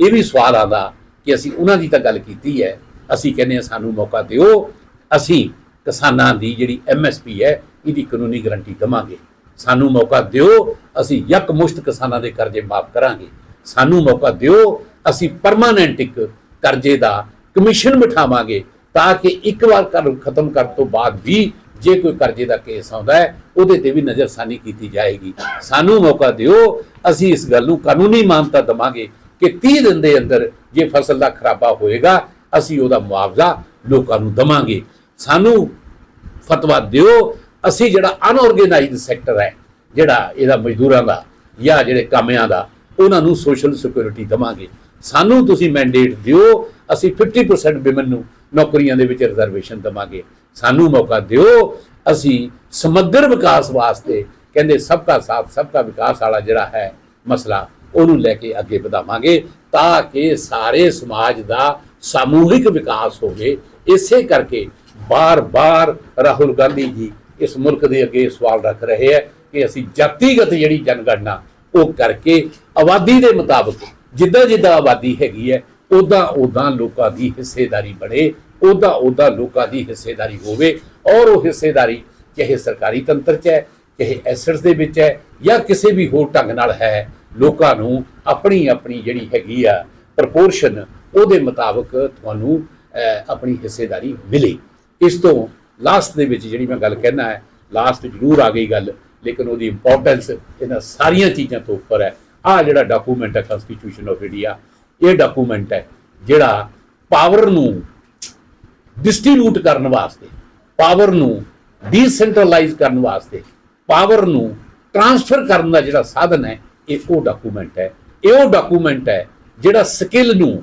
ਇਹ ਵੀ ਸਵਾਲ ਆਉਂਦਾ ਕਿ ਅਸੀਂ ਉਹਨਾਂ ਦੀ ਤਾਂ ਗੱਲ ਕੀਤੀ ਹੈ। ਅਸੀਂ ਕਹਿੰਦੇ ਹਾਂ ਸਾਨੂੰ ਮੌਕਾ ਦਿਓ। ਅਸੀਂ ਕਿਸਾਨਾਂ ਦੀ ਜਿਹੜੀ ਐਮਐਸਪੀ ਹੈ ਇਹਦੀ ਕਾਨੂੰਨੀ ਗਾਰੰਟੀ ਦਵਾਂਗੇ। ਸਾਨੂੰ ਮੌਕਾ ਦਿਓ ਅਸੀਂ ਯਕ ਮੁਸ਼ਤ ਕਿਸਾਨਾਂ ਦੇ ਕਰਜ਼ੇ ਮਾਫ ਕਰਾਂਗੇ। ਸਾਨੂੰ ਮੌਕਾ ਦਿਓ ਅਸੀਂ ਪਰਮਾਨੈਂਟ ਇੱਕ ਕਰਜ਼ੇ ਦਾ ਕਮਿਸ਼ਨ ਬਿਠਾਵਾਂਗੇ। ਤਾਂ ਕਿ ਇੱਕ ਵਾਰ ਕਰ ਖਤਮ ਕਰਨ ਤੋਂ ਬਾਅਦ ਵੀ ਜੇ ਕੋਈ ਕਰਜ਼ੇ ਦਾ ਕੇਸ ਆਉਂਦਾ ਹੈ, ਉਹਦੇ ਤੇ ਵੀ ਨਜ਼ਰਸਾਨੀ ਕੀਤੀ ਜਾਏਗੀ। ਸਾਨੂੰ ਮੌਕਾ ਦਿਓ, ਅਸੀਂ ਇਸ ਗੱਲ ਨੂੰ ਕਾਨੂੰਨੀ ਮਾਨਤਾ ਦਵਾਂਗੇ ਕਿ 30 ਦਿਨ ਦੇ ਅੰਦਰ ਜੇ ਫਸਲ ਦਾ ਖਰਾਬਾ ਹੋਏਗਾ, ਅਸੀਂ ਉਹਦਾ ਮੁਆਵਜ਼ਾ ਲੋਕਾਂ ਨੂੰ ਦਵਾਂਗੇ। ਸਾਨੂੰ ਫਤਵਾ ਦਿਓ, ਅਸੀਂ ਜਿਹੜਾ ਅਨਆਰਗੇਨਾਈਜ਼ਡ ਸੈਕਟਰ ਹੈ, ਜਿਹੜਾ ਇਹਦਾ ਮਜ਼ਦੂਰਾਂ ਦਾ ਜਾਂ ਜਿਹੜੇ ਕਾਮਿਆਂ ਦਾ, ਉਹਨਾਂ ਨੂੰ ਸੋਸ਼ਲ ਸਿਕਿਉਰਿਟੀ ਦਵਾਂਗੇ। ਸਾਨੂੰ ਤੁਸੀਂ ਮੈਂਡੇਟ ਦਿਓ, ਅਸੀਂ 50% ਵਿਮਨ ਨੂੰ ਨੌਕਰੀਆਂ ਦੇ ਵਿੱਚ ਰਿਜ਼ਰਵੇਸ਼ਨ ਦਵਾਂਗੇ। ਸਾਨੂੰ ਮੌਕਾ ਦਿਓ, ਅਸੀਂ ਸਮਗਰ ਵਿਕਾਸ ਵਾਸਤੇ ਕਹਿੰਦੇ ਸਭ ਸਬਕਾ ਸਾਥ ਸਭ ਸਬਕਾ ਵਿਕਾਸ ਵਾਲਾ ਜਿਹੜਾ ਹੈ ਮਸਲਾ, ਉਹਨੂੰ ਲੈ ਕੇ ਅੱਗੇ ਵਧਾਵਾਂਗੇ ਤਾਂ ਕਿ ਸਾਰੇ ਸਮਾਜ ਦਾ ਸਮੂਹਿਕ ਵਿਕਾਸ ਹੋਵੇ। ਇਸੇ ਕਰਕੇ ਬਾਰ-ਬਾਰ ਰਾਹੁਲ ਗਾਂਧੀ ਜੀ ਇਸ ਮੁਲਕ ਦੇ ਅੱਗੇ ਸਵਾਲ ਰੱਖ ਰਹੇ ਹੈ ਕਿ ਅਸੀਂ ਜਾਤੀਗਤ ਜਿਹੜੀ ਜਨਗਣਨਾ, ਉਹ ਕਰਕੇ ਆਬਾਦੀ ਦੇ ਮੁਤਾਬਕ ਜਿੱਦਾਂ ਜਿੱਦਾਂ ਆਬਾਦੀ ਹੈਗੀ ਹੈ ਉਦਾਂ ਉਦਾਂ ਲੋਕਾਂ ਦੀ ਹਿੱਸੇਦਾਰੀ ਬਣੇ ਉਦਾਂ ਉਦਾਂ ਲੋਕਾਂ ਦੀ ਹਿੱਸੇਦਾਰੀ ਹੋਵੇ ਔਰ ਉਹ ਹਿੱਸੇਦਾਰੀ ਚਾਹੇ ਸਰਕਾਰੀ ਤੰਤਰ 'ਚ ਹੈ, ਚਾਹੇ ਐਸਟਸ ਦੇ ਵਿੱਚ ਹੈ ਜਾਂ ਕਿਸੇ ਵੀ ਹੋਰ ਢੰਗ ਨਾਲ ਹੈ, ਲੋਕਾਂ ਨੂੰ ਆਪਣੀ ਆਪਣੀ ਜਿਹੜੀ ਹੈਗੀ ਆ ਪ੍ਰਪੋਰਸ਼ਨ ਉਹਦੇ ਮੁਤਾਬਕ ਤੁਹਾਨੂੰ ਆਪਣੀ ਹਿੱਸੇਦਾਰੀ ਮਿਲੇ। ਇਸ ਤੋਂ ਲਾਸਟ ਦੇ ਵਿੱਚ ਜਿਹੜੀ ਮੈਂ ਗੱਲ ਕਹਿਣਾ ਹੈ ਲਾਸਟ ਜ਼ਰੂਰ ਆ ਗਈ ਗੱਲ, ਲੇਕਿਨ ਉਹਦੀ ਇੰਪੋਰਟੈਂਸ ਇਹਨਾਂ ਸਾਰੀਆਂ ਚੀਜ਼ਾਂ ਤੋਂ ਉੱਪਰ ਹੈ। ਆ ਜਿਹੜਾ ਡਾਕੂਮੈਂਟ ਹੈ ਕਨਸਟੀਟਿਊਸ਼ਨ ਆਫ ਇੰਡੀਆ ਇਹ ਡਾਕੂਮੈਂਟ ਹੈ, ਜਿਹੜਾ ਪਾਵਰ ਨੂੰ ਡਿਸਟ੍ਰੀਬਿਊਟ ਕਰਨ ਵਾਸਤੇ ਪਾਵਰ ਨੂੰ ਡੀਸੈਂਟਰਲਾਈਜ਼ ਕਰਨ ਵਾਸਤੇ ਪਾਵਰ ਨੂੰ ਟ੍ਰਾਂਸਫਰ ਕਰਨ ਦਾ ਜਿਹੜਾ ਸਾਧਨ ਹੈ, ਇਹ ਉਹ ਡਾਕੂਮੈਂਟ ਹੈ। ਇਹ ਉਹ ਡਾਕੂਮੈਂਟ ਹੈ ਜਿਹੜਾ ਸਕਿੱਲ ਨੂੰ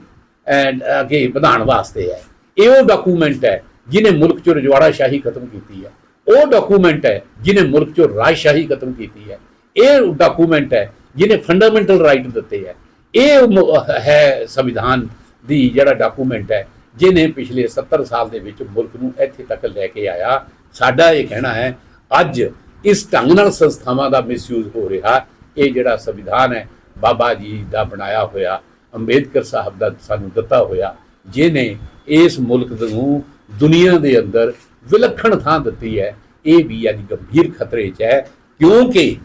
ਅੱਗੇ ਵਧਾਉਣ ਵਾਸਤੇ ਹੈ। ਇਹ ਉਹ ਡਾਕੂਮੈਂਟ ਹੈ ਜਿਹਨੇ ਮੁਲਕ ਚੋਂ ਰਜਵਾੜਾ ਸ਼ਾਹੀ ਖਤਮ ਕੀਤੀ ਹੈ। ਉਹ ਡਾਕੂਮੈਂਟ ਹੈ ਜਿਹਨੇ ਮੁਲਕ ਚੋਂ ਰਾਜਸ਼ਾਹੀ ਖਤਮ ਕੀਤੀ ਹੈ। ਇਹ ਡਾਕੂਮੈਂਟ ਹੈ ਜਿਹਨੇ ਫੰਡਾਮੈਂਟਲ ਰਾਈਟ ਦਿੱਤੇ ਹੈ। ਇਹ ਮ- ਹੈ ਸੰਵਿਧਾਨ ਦੀ ਜਿਹੜਾ ਡਾਕੂਮੈਂਟ ਹੈ, ਜਿਹਨੇ ਪਿਛਲੇ 70 ਸਾਲ ਦੇ ਵਿੱਚ ਮੁਲਕ ਨੂੰ ਇੱਥੇ ਤੱਕ ਲੈ ਕੇ ਆਇਆ, ਸਾਡਾ ਇਹ ਕਹਿਣਾ ਹੈ, ਅੱਜ ਇਸ ਢੰਗ ਨਾਲ ਸੰਸਥਾਵਾਂ ਦਾ ਮਿਸਯੂਜ਼ ਹੋ ਰਿਹਾ, ਇਹ ਜਿਹੜਾ ਸੰਵਿਧਾਨ ਹੈ, ਬਾਬਾ ਜੀ ਦਾ ਬਣਾਇਆ ਹੋਇਆ, ਅੰਬੇਦਕਰ ਸਾਹਿਬ ਦਾ ਸਾਨੂੰ ਦਿੱਤਾ ਹੋਇਆ, ਜਿਹਨੇ ਇਸ ਮੁਲਕ ਨੂੰ ਦੁਨੀਆ ਦੇ ਅੰਦਰ ਵਿਲੱਖਣ ਥਾਂ ਦਿੱਤੀ ਹੈ, ਇਹ ਵੀ ਅੱਜ ਗੰਭੀਰ ਖਤਰੇ 'ਚ ਹੈ, ਕਿਉਂਕਿ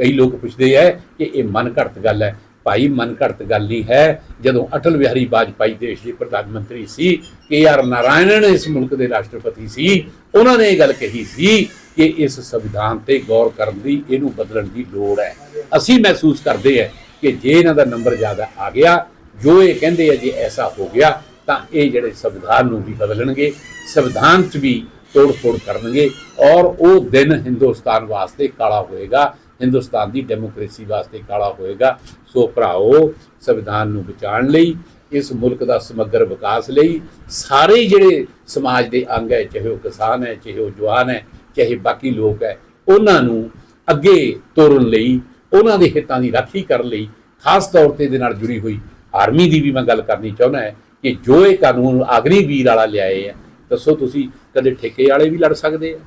ਕਈ ਲੋਕ ਪੁੱਛਦੇ ਹੈ ਕਿ ਇਹ ਮਨ ਘੜਤ ਗੱਲ ਹੈ ਭਾਈ ਮਨ ਘੜਤ ਗੱਲ ਨਹੀਂ ਹੈ, ਜਦੋਂ ਅਟਲ ਬਿਹਾਰੀ ਵਾਜਪਾਈ ਦੇਸ਼ ਦੇ ਪ੍ਰਧਾਨ ਮੰਤਰੀ ਸੀ, ਕੇ ਆਰ ਨਾਰਾਇਣਨ ਇਸ ਮੁਲਕ ਦੇ ਰਾਸ਼ਟਰਪਤੀ ਸੀ, ਉਹਨਾਂ ਨੇ ਇਹ ਗੱਲ ਕਹੀ ਸੀ ਕਿ ਇਸ ਸੰਵਿਧਾਨ ਤੇ ਗੌਰ ਕਰਨ ਦੀ, ਇਹਨੂੰ ਬਦਲਣ ਦੀ ਲੋੜ ਹੈ। ਅਸੀਂ ਮਹਿਸੂਸ ਕਰਦੇ ਹਾਂ ਕਿ ਜੇ ਇਹਨਾਂ ਦਾ ਨੰਬਰ ਜ਼ਿਆਦਾ ਆ ਗਿਆ, ਜੋ ਇਹ ਕਹਿੰਦੇ ਆ ਜੇ ਐਸਾ ਹੋ ਗਿਆ, ਤਾਂ ਇਹ ਜਿਹੜੇ ਸੰਵਿਧਾਨ ਨੂੰ ਵੀ ਬਦਲਣਗੇ, ਸੰਵਿਧਾਨ 'ਚ ਵੀ ਤੋੜ ਫੋੜ ਕਰਨਗੇ ਔਰ ਉਹ ਦਿਨ ਹਿੰਦੁਸਤਾਨ ਵਾਸਤੇ ਕਾਲਾ ਹੋਏਗਾ। ਹਿੰਦੁਸਤਾਨ ਦੀ ਡੈਮੋਕ੍ਰੇਸੀ ਵਾਸਤੇ ਕਾਲਾ ਹੋਏਗਾ। ਸੋ ਭਰਾਓ, ਸੰਵਿਧਾਨ ਨੂੰ ਬਚਾਉਣ ਲਈ, ਇਸ ਮੁਲਕ ਦਾ ਸਮੱਗਰ ਵਿਕਾਸ ਲਈ ਸਾਰੇ ਜਿਹੜੇ ਸਮਾਜ ਦੇ ਅੰਗ ਹੈ, ਚਾਹੇ ਉਹ ਕਿਸਾਨ ਹੈ, ਚਾਹੇ ਉਹ ਜਵਾਨ ਹੈ, ਚਾਹੇ ਬਾਕੀ ਲੋਕ ਹੈ, ਉਹਨਾਂ ਨੂੰ ਅੱਗੇ ਤੋਰਨ ਲਈ, ਉਹਨਾਂ ਦੇ ਹਿੱਤਾਂ ਦੀ ਰਾਖੀ ਕਰਨ ਲਈ, ਖਾਸ ਤੌਰ ਤੇ ਇਹਦੇ ਨਾਲ ਜੁੜੀ ਹੋਈ ਆਰਮੀ ਦੀ ਵੀ ਮੈਂ ਗੱਲ ਕਰਨੀ ਚਾਹੁੰਦਾ ਹੈ ਕਿ ਜੋ ਇਹ ਕਾਨੂੰਨ ਆਗਰੀ ਵੀਰ ਵਾਲਾ ਲਿਆਏ ਹੈ ਦੱਸੋ ਤੁਸੀਂ ਕਦੇ ਠੇਕੇ ਵਾਲੇ ਵੀ ਲੜ ਸਕਦੇ ਆ?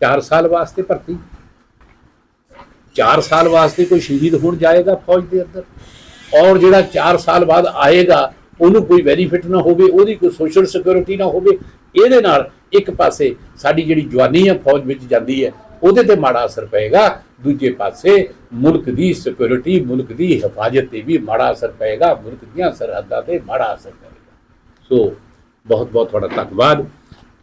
4 ਸਾਲ ਵਾਸਤੇ ਭਰਤੀ? 4 ਸਾਲ ਵਾਸਤੇ ਕੋਈ ਸ਼ਹੀਦ ਹੋਣ ਜਾਏਗਾ ਫੌਜ ਦੇ ਅੰਦਰ? ਔਰ ਜਿਹੜਾ 4 ਸਾਲ ਬਾਅਦ ਆਏਗਾ, ਉਹਨੂੰ ਕੋਈ ਬੈਨੀਫਿਟ ਨਾ ਹੋਵੇ, ਉਹਦੀ ਕੋਈ ਸੋਸ਼ਲ ਸਿਕਿਉਰਿਟੀ ਨਾ ਹੋਵੇ, ਇਹਦੇ ਨਾਲ ਇੱਕ ਪਾਸੇ ਸਾਡੀ ਜਿਹੜੀ ਜਵਾਨੀ ਹੈ ਫੌਜ ਵਿੱਚ ਜਾਂਦੀ ਹੈ, ਉਹਦੇ ਤੇ ਮਾੜਾ ਅਸਰ ਪਏਗਾ। ਦੂਜੇ ਪਾਸੇ ਮੁਲਕ ਦੀ ਸਿਕਿਉਰਿਟੀ ਮੁਲਕ ਦੀ ਹਿਫਾਜ਼ਤ ਤੇ ਵੀ ਮਾੜਾ ਅਸਰ ਪਏਗਾ, ਮੁਲਕ ਦੀਆਂ ਸਰਹੱਦਾਂ ਤੇ ਮਾੜਾ ਅਸਰ ਪਏਗਾ। ਸੋ ਬਹੁਤ ਬਹੁਤ ਤੁਹਾਡਾ ਧੰਨਵਾਦ।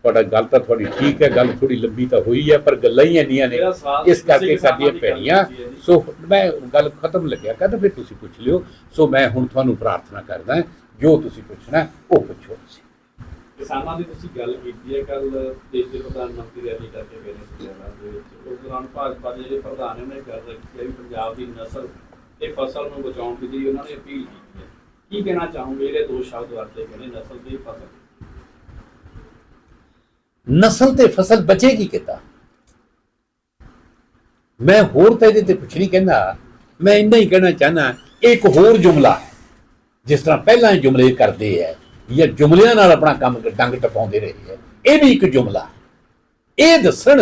ਤੁਹਾਡਾ ਗੱਲ ਤਾਂ ਤੁਹਾਡੀ ਠੀਕ ਹੈ ਗੱਲ ਥੋੜੀ ਲੰਬੀ ਤਾਂ ਹੋਈ ਹੈ ਪਰ ਗੱਲਾਂ ਹੀ ਇੰਨੀਆਂ ਨੇ। ਇਸ ਕਰਕੇ ਦੀ ਪੈਣੀਆਂ। ਸੋ ਮੈਂ ਗੱਲ ਖਤਮ ਲੱਗਿਆ ਕਹਿੰਦਾ ਫਿਰ ਤੁਸੀਂ ਪੁੱਛ ਲਿਓ। ਸੋ ਮੈਂ ਹੁਣ ਤੁਹਾਨੂੰ ਪ੍ਰਾਰਥਨਾ ਕਰਦਾ ਜੋ ਤੁਸੀਂ ਪੁੱਛਣਾ ਉਹ ਪੁੱਛੋ ਤੁਸੀਂ। ਕਿਸਾਨਾਂ ਦੀ ਤੁਸੀਂ ਗੱਲ ਕੀਤੀ ਹੈ ਕੱਲ ਦੇਸ਼ ਦੇ ਪ੍ਰਧਾਨ ਮੰਤਰੀ ਰੈਲੀ ਕਰਕੇ ਗਏ ਨੇ ਪੰਜਾਬ ਦੇ ਵਿੱਚ। ਉਸ ਦੌਰਾਨ ਭਾਜਪਾ ਦੇ ਜਿਹੜੇ ਪ੍ਰਧਾਨ ਨੇ ਉਹਨੇ ਗੱਲ ਰੱਖੀ ਹੈ ਵੀ ਪੰਜਾਬ ਦੀ ਨਸਲ ਤੇ ਫਸਲ ਨੂੰ ਬਚਾਉਣ ਦੀ ਜਿਹੜੀ ਉਹਨਾਂ ਨੇ ਅਪੀਲ ਕੀਤੀ ਹੈ। ਕੀ ਕਹਿਣਾ ਚਾਹੋਗੇ? ਜਿਹੜੇ ਦੋ ਸ਼ਬਦ ਵਰਤੇ ਗਏ ਨੇ ਨਸਲ ਤੇ ਫਸਲ। ਨਸਲ ਤੇ ਫਸਲ ਬਚੇਗੀ ਕਿੱਦਾਂ? ਮੈਂ ਹੋਰ ਤਾਂ ਇਹਦੇ ਤੇ ਕੁਛ ਨਹੀਂ ਕਹਿੰਦਾ। ਮੈਂ ਇੰਨਾ ਹੀ ਕਹਿਣਾ ਚਾਹਨਾ ਇੱਕ ਹੋਰ ਜੁਮਲਾ ਹੈ, ਜਿਸ ਤਰ੍ਹਾਂ ਪਹਿਲਾਂ ਜੁਮਲੇ ਕਰਦੇ ਐ ਜਾਂ ਜੁਮਲਿਆਂ ਨਾਲ ਆਪਣਾ ਕੰਮ ਡੰਗ ਟਪਾਉਂਦੇ ਰਹੇ ਐ ਇਹ ਵੀ ਇੱਕ ਜੁਮਲਾ ਇਹ ਦੱਸਣ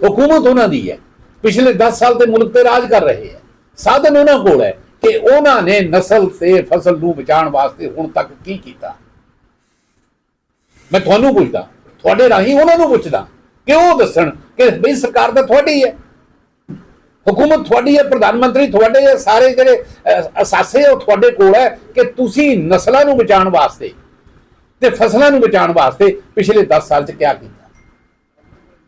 ਹਕੂਮਤ ਉਹਨਾਂ ਦੀ ਹੈ, ਪਿਛਲੇ 10 ਸਾਲ ਤੇ ਮੁਲਕ ਤੇ ਰਾਜ ਕਰ ਰਹੇ ਹੈ। ਸਾਧਨ ਉਹਨਾਂ ਕੋਲ ਹੈ ਕਿ ਉਹਨਾਂ ਨੇ ਨਸਲ ਤੇ ਫਸਲ ਨੂੰ ਬਚਾਉਣ ਵਾਸਤੇ ਹੁਣ ਤੱਕ ਕੀ ਕੀਤਾ। ਮੈਂ ਤੁਹਾਨੂੰ ਪੁੱਛਦਾ ਤੁਹਾਡੇ ਰਾਹੀਂ ਉਹਨਾਂ ਨੂੰ ਪੁੱਛਦਾ। ਕਿ ਉਹ ਦੱਸਣ ਕਿ ਬਈ ਸਰਕਾਰ ਤਾਂ ਤੁਹਾਡੀ ਹੈ। ਹਕੂਮਤ ਤੁਹਾਡੀ ਹੈ ਪ੍ਰਧਾਨ ਮੰਤਰੀ ਤੁਹਾਡੇ ਹੈ ਸਾਰੇ ਜਿਹੜੇ ਅਸਾਸੇ ਉਹ ਤੁਹਾਡੇ ਕੋਲ ਹੈ ਕਿ ਤੁਸੀਂ ਨਸਲਾਂ ਨੂੰ ਬਚਾਉਣ ਵਾਸਤੇ ਤੇ ਫਸਲਾਂ ਨੂੰ ਬਚਾਉਣ ਵਾਸਤੇ ਪਿਛਲੇ 10 ਸਾਲ 'ਚ ਕੀ ਕੀਤਾ।